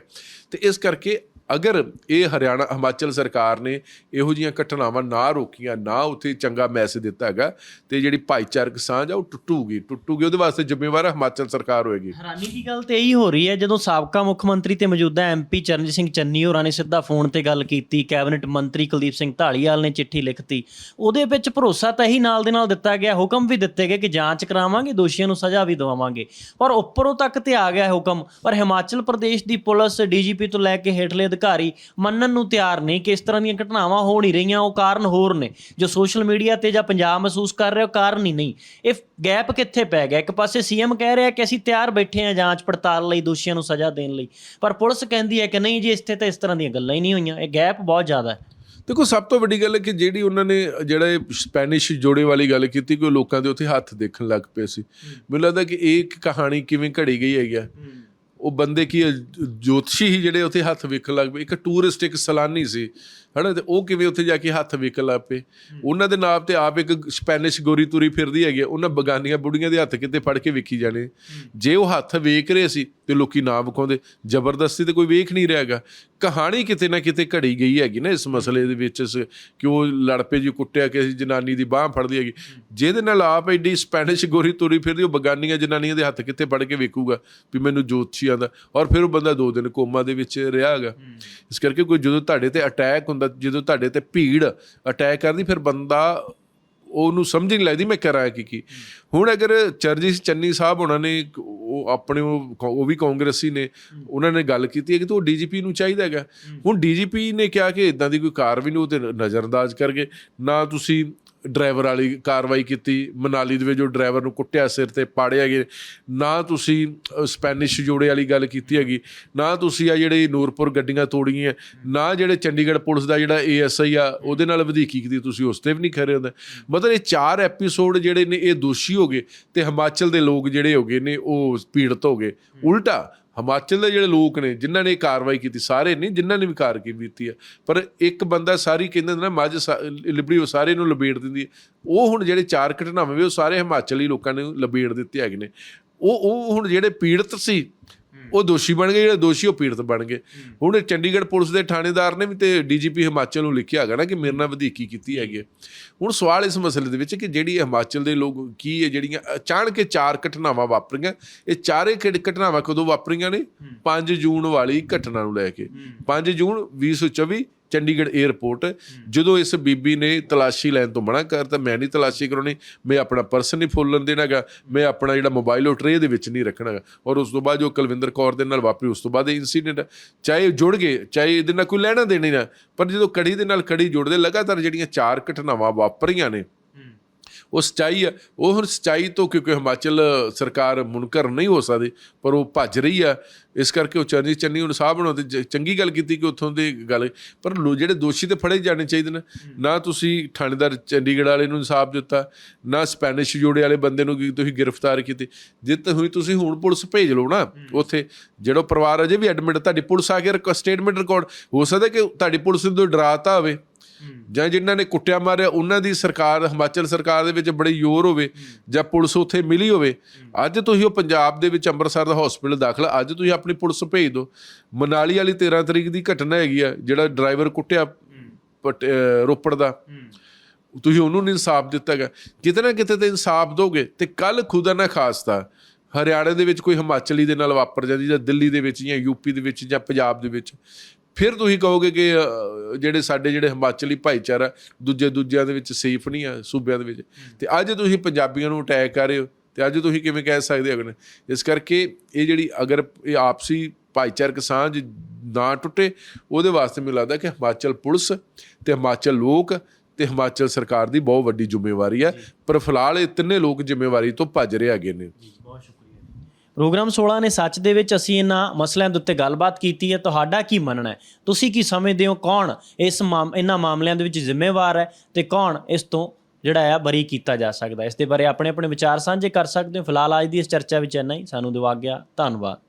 ਤੇ ਇਸ ਕਰਕੇ ਅਗਰ ਇਹ ਹਰਿਆਣਾ, ਹਿਮਾਚਲ ਸਰਕਾਰ ਨੇ ਇਹੋ ਜੀਆਂ ਘਟਨਾਵਾਂ ਨਾ ਰੋਕੀਆਂ, ਨਾ ਉੱਥੇ ਚੰਗਾ ਮੈਸੇਜ ਦਿੱਤਾ ਹੈਗਾ ਤੇ ਜਿਹੜੀ ਭਾਈਚਾਰਕ ਸਾਂਝ ਆ, ਉਹ ਟੁੱਟੂਗੀ ਟੁੱਟੂਗੀ। ਉਹਦੇ ਵਾਸਤੇ ਜ਼ਿੰਮੇਵਾਰ ਹਿਮਾਚਲ ਸਰਕਾਰ ਹੋਏਗੀ। ਹੈਰਾਨੀ ਦੀ ਗੱਲ ਤੇ ਇਹੀ ਹੋ ਰਹੀ ਹੈ, ਜਦੋਂ ਸਾਬਕਾ ਮੁੱਖ ਮੰਤਰੀ ਤੇ ਮੌਜੂਦਾ ਐਮਪੀ ਚਰਨਜੀਤ ਸਿੰਘ ਚੰਨੀ ਹੋਰਾਂ ਨੇ ਸਿੱਧਾ ਫੋਨ ਤੇ ਗੱਲ ਕੀਤੀ, ਕੈਬਨਿਟ ਮੰਤਰੀ ਕੁਲਦੀਪ ਸਿੰਘ ਢਾਲੀਵਾਲ ਨੇ ਚਿੱਠੀ ਲਿਖਤੀ। ਉਹਦੇ ਵਿੱਚ ਭਰੋਸਾ ਤਾਂ ਇਹੀ ਨਾਲ ਦੇ ਨਾਲ ਦਿੱਤਾ ਗਿਆ, ਹੁਕਮ ਵੀ ਦਿੱਤੇ ਗਏ ਕਿ ਜਾਂਚ ਕਰਾਵਾਂਗੇ, ਦੋਸ਼ੀਆਂ ਨੂੰ ਸਜ਼ਾ ਵੀ ਦਵਾਵਾਂਗੇ। ਪਰ ਉੱਪਰੋਂ ਤੱਕ ਤੇ ਆ ਗਿਆ ਹੁਕਮ। ਪਰ ਹਿਮਾਚਲ ਪ੍ਰਦੇਸ਼ ਦੀ ਪੁਲਿਸ, ਡੀਜੀਪੀ ਤੋਂ ਲੈ ਕੇ ਹੇਠਲੇ ਅਧਿਕਾਰੀ ਮੰਨਣ ਨੂੰ ਤਿਆਰ ਨਹੀਂ ਕਿ ਇਸ ਤਰ੍ਹਾਂ ਦੀਆਂ ਘਟਨਾਵਾਂ ਹੋ ਨਹੀਂ ਰਹੀਆਂ, ਉਹ ਕਾਰਨ ਹੋਰ ਨੇ। ਜੋ ਸੋਸ਼ਲ ਮੀਡੀਆ ਤੇ ਜਾਂ ਪੰਜਾਬ ਮਹਿਸੂਸ ਕਰ ਰਹੇ ਹੋ ਕਾਰਨ ਹੀ ਨਹੀਂ। ਇਹ ਗੈਪ ਕਿੱਥੇ ਪੈ ਗਿਆ? ਇੱਕ ਪਾਸੇ ਸੀਐਮ ਕਹਿ ਰਿਹਾ ਕਿ ਅਸੀਂ ਤਿਆਰ ਬੈਠੇ ਹਾਂ ਜਾਂਚ ਪੜਤਾਲ ਲਈ, ਦੋਸ਼ੀਆਂ ਨੂੰ ਸਜ਼ਾ ਦੇਣ ਲਈ। ਪਰ ਪੁਲਿਸ ਕਹਿੰਦੀ ਹੈ ਕਿ ਨਹੀਂ ਜੀ ਇੱਥੇ ਤਾਂ ਇਸ ਤਰ੍ਹਾਂ ਦੀਆਂ ਗੱਲਾਂ ਹੀ ਨਹੀਂ ਹੋਈਆਂ। ਇਹ ਗੈਪ ਬਹੁਤ ਜ਼ਿਆਦਾ ਹੈ। ਦੇਖੋ, ਸਭ ਤੋਂ ਵੱਡੀ ਗੱਲ ਹੈ ਕਿ ਜਿਹੜੀ ਉਹਨਾਂ ਨੇ ਜਿਹੜਾ ਸਪੈਨਿਸ਼ ਜੋੜੇ ਵਾਲੀ ਗੱਲ ਕੀਤੀ, ਕਿ ਉਹ ਲੋਕਾਂ ਦੇ ਉੱਥੇ ਹੱਥ ਦੇਖਣ ਲੱਗ ਪਏ ਸੀ। ਮੈਨੂੰ ਲੱਗਦਾ ਕਿ ਇਹ ਇੱਕ ਕਹਾਣੀ ਕਿਵੇਂ ਘੜੀ ਗਈ ਹੈਗੀ ਉਹ ਬੰਦੇ ਕੀ ਜੋਤਸ਼ੀ ਹੀ ਜਿਹੜੇ ਉੱਥੇ ਹੱਥ ਵੇਖਣ ਲੱਗ ਪਏ। ਇੱਕ ਟੂਰਿਸਟ, ਇੱਕ ਸਲਾਨੀ ਸੀ। ਹਨਾ ਤੇ ਉਹ ਕਿਵੇਂ ਉੱਥੇ ਜਾ ਕੇ ਹੱਥ ਵੇਖਣ ਲੱਗ ਪਏ? ਉਹਨਾਂ ਦੇ ਨਾਮ ਤੇ ਆਪ ਇੱਕ ਸਪੈਨਿਸ਼ ਗੋਰੀ ਤੁਰੀ ਫਿਰਦੀ ਹੈਗੀ ਆ, ਉਹਨਾਂ ਬਗਾਨੀਆਂ ਬੁੜੀਆਂ ਦੇ ਹੱਥ ਕਿਤੇ ਫੜ ਕੇ ਵੇਖੀ ਜਾਣੇ। ਜੇ ਉਹ ਹੱਥ ਵੇਖ ਰਹੇ ਸੀ ਤੇ ਲੋਕੀ ਨਾ ਵਿਖਾਉਂਦੇ ਜ਼ਬਰਦਸਤੀ ਤੇ ਕੋਈ ਵੇਖ ਨਹੀਂ ਰਿਹਾਗਾ ਕਹਾਣੀ ਕਿਤੇ ਨਾ ਕਿਤੇ ਘੜੀ ਗਈ ਹੈਗੀ ਨਾ ਇਸ ਮਸਲੇ ਦੇ ਵਿੱਚ ਕਿ ਉਹ ਲੜ ਪਏ ਜੀ ਕੁੱਟਿਆ ਕਿਸੇ ਜਨਾਨੀ ਦੀ ਬਾਹ ਫੜਦੀ ਹੈਗੀ। ਜਿਹਦੇ ਨਾਲ ਆਪ ਐਡੀ ਸਪੈਨਿਸ਼ ਗੋਰੀ ਤੁਰੀ ਫਿਰਦੀ ਉਹ ਬਗਾਨੀਆਂ ਜਨਾਨੀਆਂ ਦੇ ਹੱਥ ਕਿੱਥੇ ਫੜ ਕੇ ਵੇਖੂਗਾ ਵੀ ਮੈਨੂੰ ਜੋਤਸ਼ੀ ਆਂਦਾ ਔਰ ਫਿਰ ਉਹ ਬੰਦਾ ਦੋ ਦਿਨ ਕੋਮਾ ਦੇ ਵਿੱਚ ਰਿਹਾ ਹੈਗਾ। ਇਸ ਕਰਕੇ ਕੋਈ ਜਦੋਂ ਤੁਹਾਡੇ ਤੇ ਅਟੈਕ ਹੁੰਦਾ ਜਦੋਂ ਤੁਹਾਡੇ ਤੇ ਭੀੜ ਅਟੈਕ ਕਰਦੀ, ਫਿਰ ਬੰਦਾ ਉਹਨੂੰ ਸਮਝ ਨਹੀਂ ਲੱਗਦੀ ਮੈਂ ਕਰਾਂ ਕੀ ਕੀ। ਹੁਣ ਅਗਰ ਚਰਜੀਤ ਚੰਨੀ ਸਾਹਿਬ ਉਹਨਾਂ ਨੇ ਉਹ ਆਪਣੇ ਉਹ ਉਹ ਵੀ ਕਾਂਗਰਸੀ ਨੇ, ਉਹਨਾਂ ਨੇ ਗੱਲ ਕੀਤੀ ਹੈ ਕਿ ਤੂੰ ਡੀਜੀਪੀ ਨੂੰ ਚਾਹੀਦਾ ਹੈਗਾ। ਹੁਣ ਡੀਜੀਪੀ ਨੇ ਕਿਹਾ ਕਿ ਇਦਾਂ ਦੀ ਕੋਈ ਕਾਰਵਾਈ ਨਹੀਂ, ਉਹ ਤੇ ਨਜ਼ਰਅੰਦਾਜ਼ ਕਰਕੇ ਨਾ ਤੁਸੀਂ ਡਰਾਈਵਰ ਵਾਲੀ ਕਾਰਵਾਈ ਕੀਤੀ, ਮਨਾਲੀ ਦੇ ਵਿੱਚ ਜੋ ਡਰਾਈਵਰ ਨੂੰ ਕੁੱਟਿਆ, ਸਿਰ ਤੇ ਪਾੜਿਆ ਗਿਆ ਨਾ ਤੁਸੀਂ ਸਪੈਨਿਸ਼ ਜੋੜੇ ਵਾਲੀ ਗੱਲ ਕੀਤੀ ਹੈਗੀ। ਨਾ ਤੁਸੀਂ ਆ ਜਿਹੜੇ ਨੂਰਪੁਰ ਗੱਡੀਆਂ ਤੋੜੀਆਂ, ਨਾ ਜਿਹੜੇ ਚੰਡੀਗੜ੍ਹ ਪੁਲਿਸ ਦਾ ਜਿਹੜਾ ਏਐਸਆਈ ਆ, ਉਹਦੇ ਨਾਲ ਵਧੀਕੀ ਕੀਤੀ ਤੁਸੀਂ, ਉਸ ਤੇ ਵੀ ਨਹੀਂ ਖਰੇ ਹੁੰਦੇ। ਮਤਲਬ ਇਹ ਚਾਰ ਐਪੀਸੋਡ ਜਿਹੜੇ ਨੇ, ਇਹ ਦੋਸ਼ੀ ਹੋ ਗਏ ਤੇ ਹਿਮਾਚਲ ਦੇ ਲੋਕ ਜਿਹੜੇ ਹੋ ਗਏ ਨੇ, ਉਹ ਪੀੜਤ ਹੋ ਗਏ। ਉਲਟਾ ਹਿਮਾਚਲ ਦੇ ਜਿਹੜੇ ਲੋਕ ਨੇ, ਜਿਨ੍ਹਾਂ ਨੇ ਕਾਰਵਾਈ ਕੀਤੀ, ਸਾਰੇ ਨਹੀਂ, ਜਿਨ੍ਹਾਂ ਨੇ ਵੀ ਕਾਰਵਾਈ ਕੀਤੀ ਹੈ, ਪਰ ਇੱਕ ਬੰਦਾ ਸਾਰੀ ਕਹਿੰਦੇ ਨੇ ਨਾ, ਮੱਝ ਸਾ- ਲਿਬੜੀ ਉਹ ਸਾਰੇ ਨੂੰ ਲਬੇੜ ਦਿੰਦੀ ਹੈ। ਉਹ ਹੁਣ ਜਿਹੜੇ ਚਾਰ ਘਟਨਾਵਾਂ ਵੀ, ਉਹ ਸਾਰੇ ਹਿਮਾਚਲੀ ਲੋਕਾਂ ਨੇ ਲਬੇੜ ਦਿੱਤੇ ਹੈਗੇ ਨੇ। ਉਹ ਉਹ ਹੁਣ ਜਿਹੜੇ ਪੀੜਤ ਸੀ ਉਹ ਦੋਸ਼ੀ ਬਣ ਗਏ ਜਿਹੜੇ ਦੋਸ਼ੀ ਉਹ ਪੀੜਤ ਬਣ ਗਏ। ਹੁਣ ਚੰਡੀਗੜ੍ਹ ਪੁਲਿਸ ਦੇ ਥਾਣੇਦਾਰ ਨੇ ਵੀ ਤੇ ਡੀਜੀਪੀ ਹਿਮਾਚਲ ਨੂੰ ਲਿਖਿਆ ਹੈਗਾ ਨਾ ਕਿ ਮੇਰੇ ਨਾਲ ਵਧੀਕੀ ਕੀਤੀ ਹੈਗੀ। ਹੁਣ ਸਵਾਲ ਇਸ ਮਸਲੇ ਦੇ ਵਿੱਚ ਕਿ ਜਿਹੜੀ ਹਿਮਾਚਲ ਦੇ ਲੋਕ ਕੀ ਹੈ ਜਿਹੜੀਆਂ ਅਚਾਨਕ ਇਹ ਚਾਰ ਘਟਨਾਵਾਂ ਵਾਪਰੀਆਂ ਇਹ ਚਾਰੇ ਘਟ- ਘਟਨਾਵਾਂ ਕਦੋਂ ਵਾਪਰੀਆਂ ਨੇ? 5 ਜੂਨ ਵਾਲੀ ਘਟਨਾ ਨੂੰ ਲੈ ਕੇ। 5 ਜੂਨ 2024 ਚੰਡੀਗੜ੍ਹ 에ਅਰਪੋਰਟ ਜਦੋਂ ਇਸ ਬੀਬੀ ਨੇ ਤਲਾਸ਼ੀ ਲੈਣ ਤੋਂ ਮਨਾ ਕਰਤਾ ਮੈਂ ਨਹੀਂ ਤਲਾਸ਼ੀ ਕਰਾਉਣੀ ਮੈਂ ਆਪਣਾ ਪਰਸ ਨਹੀਂ ਫੋਲਣ ਦੇਣਾਗਾ ਮੈਂ ਆਪਣਾ ਜਿਹੜਾ ਮੋਬਾਈਲ ਉਹ ਟਰੇ ਦੇ ਵਿੱਚ ਨਹੀਂ ਰੱਖਣਾਗਾ ਔਰ ਉਸ ਤੋਂ ਬਾਅਦ ਜੋ ਕੁਲਵਿੰਦਰ ਕੌਰ ਦੇ ਨਾਲ ਵਾਪਰੀ, ਉਸ ਤੋਂ ਬਾਅਦ ਇਹ ਇਨਸੀਡੈਂਟ ਚਾਹੇ ਜੁੜ ਗਏ, ਚਾਹੇ ਇਹਦੇ ਨਾਲ ਕੋਈ ਲੈਣਾ ਦੇਣੀ ਨਾ, ਪਰ ਜਦੋਂ ਕੜੀ ਦੇ ਨਾਲ ਕੜੀ ਜੁੜਦੇ, ਲਗਾਤਾਰ ਜਿਹੜੀਆਂ ਚਾਰ ਘਟਨਾਵਾਂ ਵਾਪਰੀਆਂ ਨੇ ਉਹ ਸਚਾਈ ਆ ਉਹ ਹੁਣ ਸਚਾਈ ਤੋਂ ਕਿਉਂਕਿ ਹਿਮਾਚਲ ਸਰਕਾਰ ਮੁਨਕਰ ਨਹੀਂ ਹੋ ਸਕਦੀ ਪਰ ਉਹ ਭੱਜ ਰਹੀ ਆ। ਇਸ ਕਰਕੇ ਉਹ ਚਰਨੀ ਚੰਨੀ ਨੂੰ ਸਾਹ ਬਣਾਉਂਦੇ ਚੰਗੀ ਗੱਲ ਕੀਤੀ ਕਿ ਉੱਥੋਂ ਦੀ ਗੱਲ ਪਰ ਲੋ- ਜਿਹੜੇ ਦੋਸ਼ੀ ਤੇ ਫੜੇ ਜਾਣੇ ਚਾਹੀਦੇ ਨੇ ਨਾ ਤੁਸੀਂ ਥਾਣੇਦਾਰ ਚੰਡੀਗੜ੍ਹ ਵਾਲੇ ਨੂੰ ਇਨਸਾਫ ਦਿੱਤਾ ਨਾ ਸਪੈਨਿਸ਼ ਜੋੜੇ ਵਾਲੇ ਬੰਦੇ ਨੂੰ ਕੀ ਤੁਸੀਂ ਗ੍ਰਿਫਤਾਰ ਕੀਤੀ। ਜਿੱਤ ਹੋਈ ਤੁਸੀਂ ਹੁਣ ਪੁਲਿਸ ਭੇਜ ਲਓ ਨਾ ਉੱਥੇ ਜਿਹੜਾ ਪਰਿਵਾਰ ਅਜੇ ਵੀ ਐਡਮਿਟ ਤੁਹਾਡੀ ਪੁਲਿਸ ਆ ਕੇ ਸਟੇਟਮੈਂਟ ਰਿਕਾਰਡ ਹੋ ਸਕਦਾ ਕਿ ਤੁਹਾਡੀ ਪੁਲਿਸ ਨੂੰ ਡਰਾਤਾ ਹੋਵੇ। ਜਾਂ ਜਿਨ੍ਹਾਂ ਨੇ ਕੁੱਟਿਆ ਮਾਰਿਆ ਉਹਨਾਂ ਦੀ ਸਰਕਾਰ ਹਿਮਾਚਲ ਸਰਕਾਰ ਦੇ ਵਿੱਚ ਬੜੀ ਜ਼ੋਰ ਹੋਵੇ ਜਾਂ ਪੁਲਿਸ ਉੱਥੇ ਮਿਲੀ ਹੋਵੇ ਅੱਜ ਤੁਸੀਂ ਉਹ ਪੰਜਾਬ ਦੇ ਵਿੱਚ ਅੰਮ੍ਰਿਤਸਰ ਦਾ ਹਸਪੀਟਲ ਦਾਖਲ ਅੱਜ ਤੁਸੀਂ ਆਪਣੀ ਪੁਲਿਸ ਭੇਜ ਦਿਓ। ਮਨਾਲੀ ਵਾਲੀ 13 ਤਰੀਕ ਦੀ ਘਟਨਾ ਹੈਗੀ ਆ ਜਿਹੜਾ ਡਰਾਈਵਰ ਕੁੱਟਿਆ ਰੋਪੜ ਦਾ। ਤੁਸੀਂ ਉਹਨੂੰ ਨਹੀਂ ਇਨਸਾਫ ਦਿੱਤਾ ਗਿਆ ਕਿਤੇ ਨਾ ਕਿਤੇ ਤੇ ਇਨਸਾਫ ਦੋਗੇ ਤੇ ਕੱਲ ਖੁਦਾ ਨਾ ਖਾਸਤਾ ਹਰਿਆਣੇ ਦੇ ਵਿੱਚ ਕੋਈ ਹਿਮਾਚਲੀ ਦੇ ਨਾਲ ਵਾਪਰ ਜਾਂਦੀ ਜਾਂ ਦਿੱਲੀ ਦੇ ਵਿੱਚ ਜਾਂ ਯੂਪੀ ਦੇ ਵਿੱਚ ਜਾਂ ਪੰਜਾਬ ਦੇ ਵਿੱਚ। ਫਿਰ ਤੁਸੀਂ ਕਹੋਗੇ ਕਿ ਜਿਹੜੇ ਸਾਡੇ ਜਿਹੜੇ ਹਿਮਾਚਲੀ ਭਾਈਚਾਰਾ, ਦੂਜੇ ਦੂਜਿਆਂ ਦੇ ਵਿੱਚ ਸੇਫ ਨਹੀਂ ਆ, ਸੂਬਿਆਂ ਦੇ ਵਿੱਚ। ਤੇ ਅੱਜ ਤੁਸੀਂ ਪੰਜਾਬੀਆਂ ਨੂੰ ਅਟੈਕ ਕਰ ਰਹੇ ਹੋ, ਤੇ ਅੱਜ ਤੁਸੀਂ ਕਿਵੇਂ ਕਹਿ ਸਕਦੇ ਹੋ ਅਗਲੇ? ਇਸ ਕਰਕੇ ਇਹ ਜਿਹੜੀ ਅਗਰ ਇਹ ਆਪਸੀ ਭਾਈਚਾਰਕ ਸਾਂਝ ਨਾ ਟੁੱਟੇ, ਉਹਦੇ ਵਾਸਤੇ ਮੈਨੂੰ ਲੱਗਦਾ ਕਿ ਹਿਮਾਚਲ ਪੁਲਿਸ ਤੇ ਹਿਮਾਚਲ ਲੋਕ ਤੇ ਹਿਮਾਚਲ ਸਰਕਾਰ ਦੀ ਬਹੁਤ ਵੱਡੀ ਜ਼ਿੰਮੇਵਾਰੀ ਹੈ ਪਰ ਫਿਲਹਾਲ ਇਹ ਤਿੰਨੇ ਲੋਕ ਜ਼ਿੰਮੇਵਾਰੀ ਤੋਂ ਭੱਜ ਰਹੇ ਹੈਗੇ ਨੇ। ਪ੍ਰੋਗਰਾਮ 16 ਨੇ ਸੱਚ ਦੇ ਵਿੱਚ ਅਸੀਂ ਇਹਨਾਂ ਮਸਲਿਆਂ ਦੇ ਉੱਤੇ ਗੱਲਬਾਤ ਕੀਤੀ ਹੈ। ਤੁਹਾਡਾ ਕੀ ਮੰਨਣਾ ਹੈ? ਤੁਸੀਂ ਕੀ ਸਮਝਦੇ ਹੋ? ਕੌਣ ਇਸ ਮਾਮ- ਇਹਨਾਂ ਮਾਮਲਿਆਂ ਦੇ ਵਿੱਚ ਜ਼ਿੰਮੇਵਾਰ ਹੈ ਤੇ ਕੌਣ ਇਸ ਤੋਂ ਜਿਹੜਾ ਆ ਬਰੀ ਕੀਤਾ ਜਾ ਸਕਦਾ ਇਸ ਦੇ ਬਾਰੇ ਆਪਣੇ ਆਪਣੇ ਵਿਚਾਰ ਸਾਂਝੇ ਕਰ ਸਕਦੇ ਹੋ। ਫਿਲਹਾਲ ਅੱਜ ਦੀ ਇਸ ਚਰਚਾ ਵਿੱਚ ਇੰਨਾ ਹੀ। ਸਾਨੂੰ ਦਿਵਾ ਗਿਆ ਧੰਨਵਾਦ।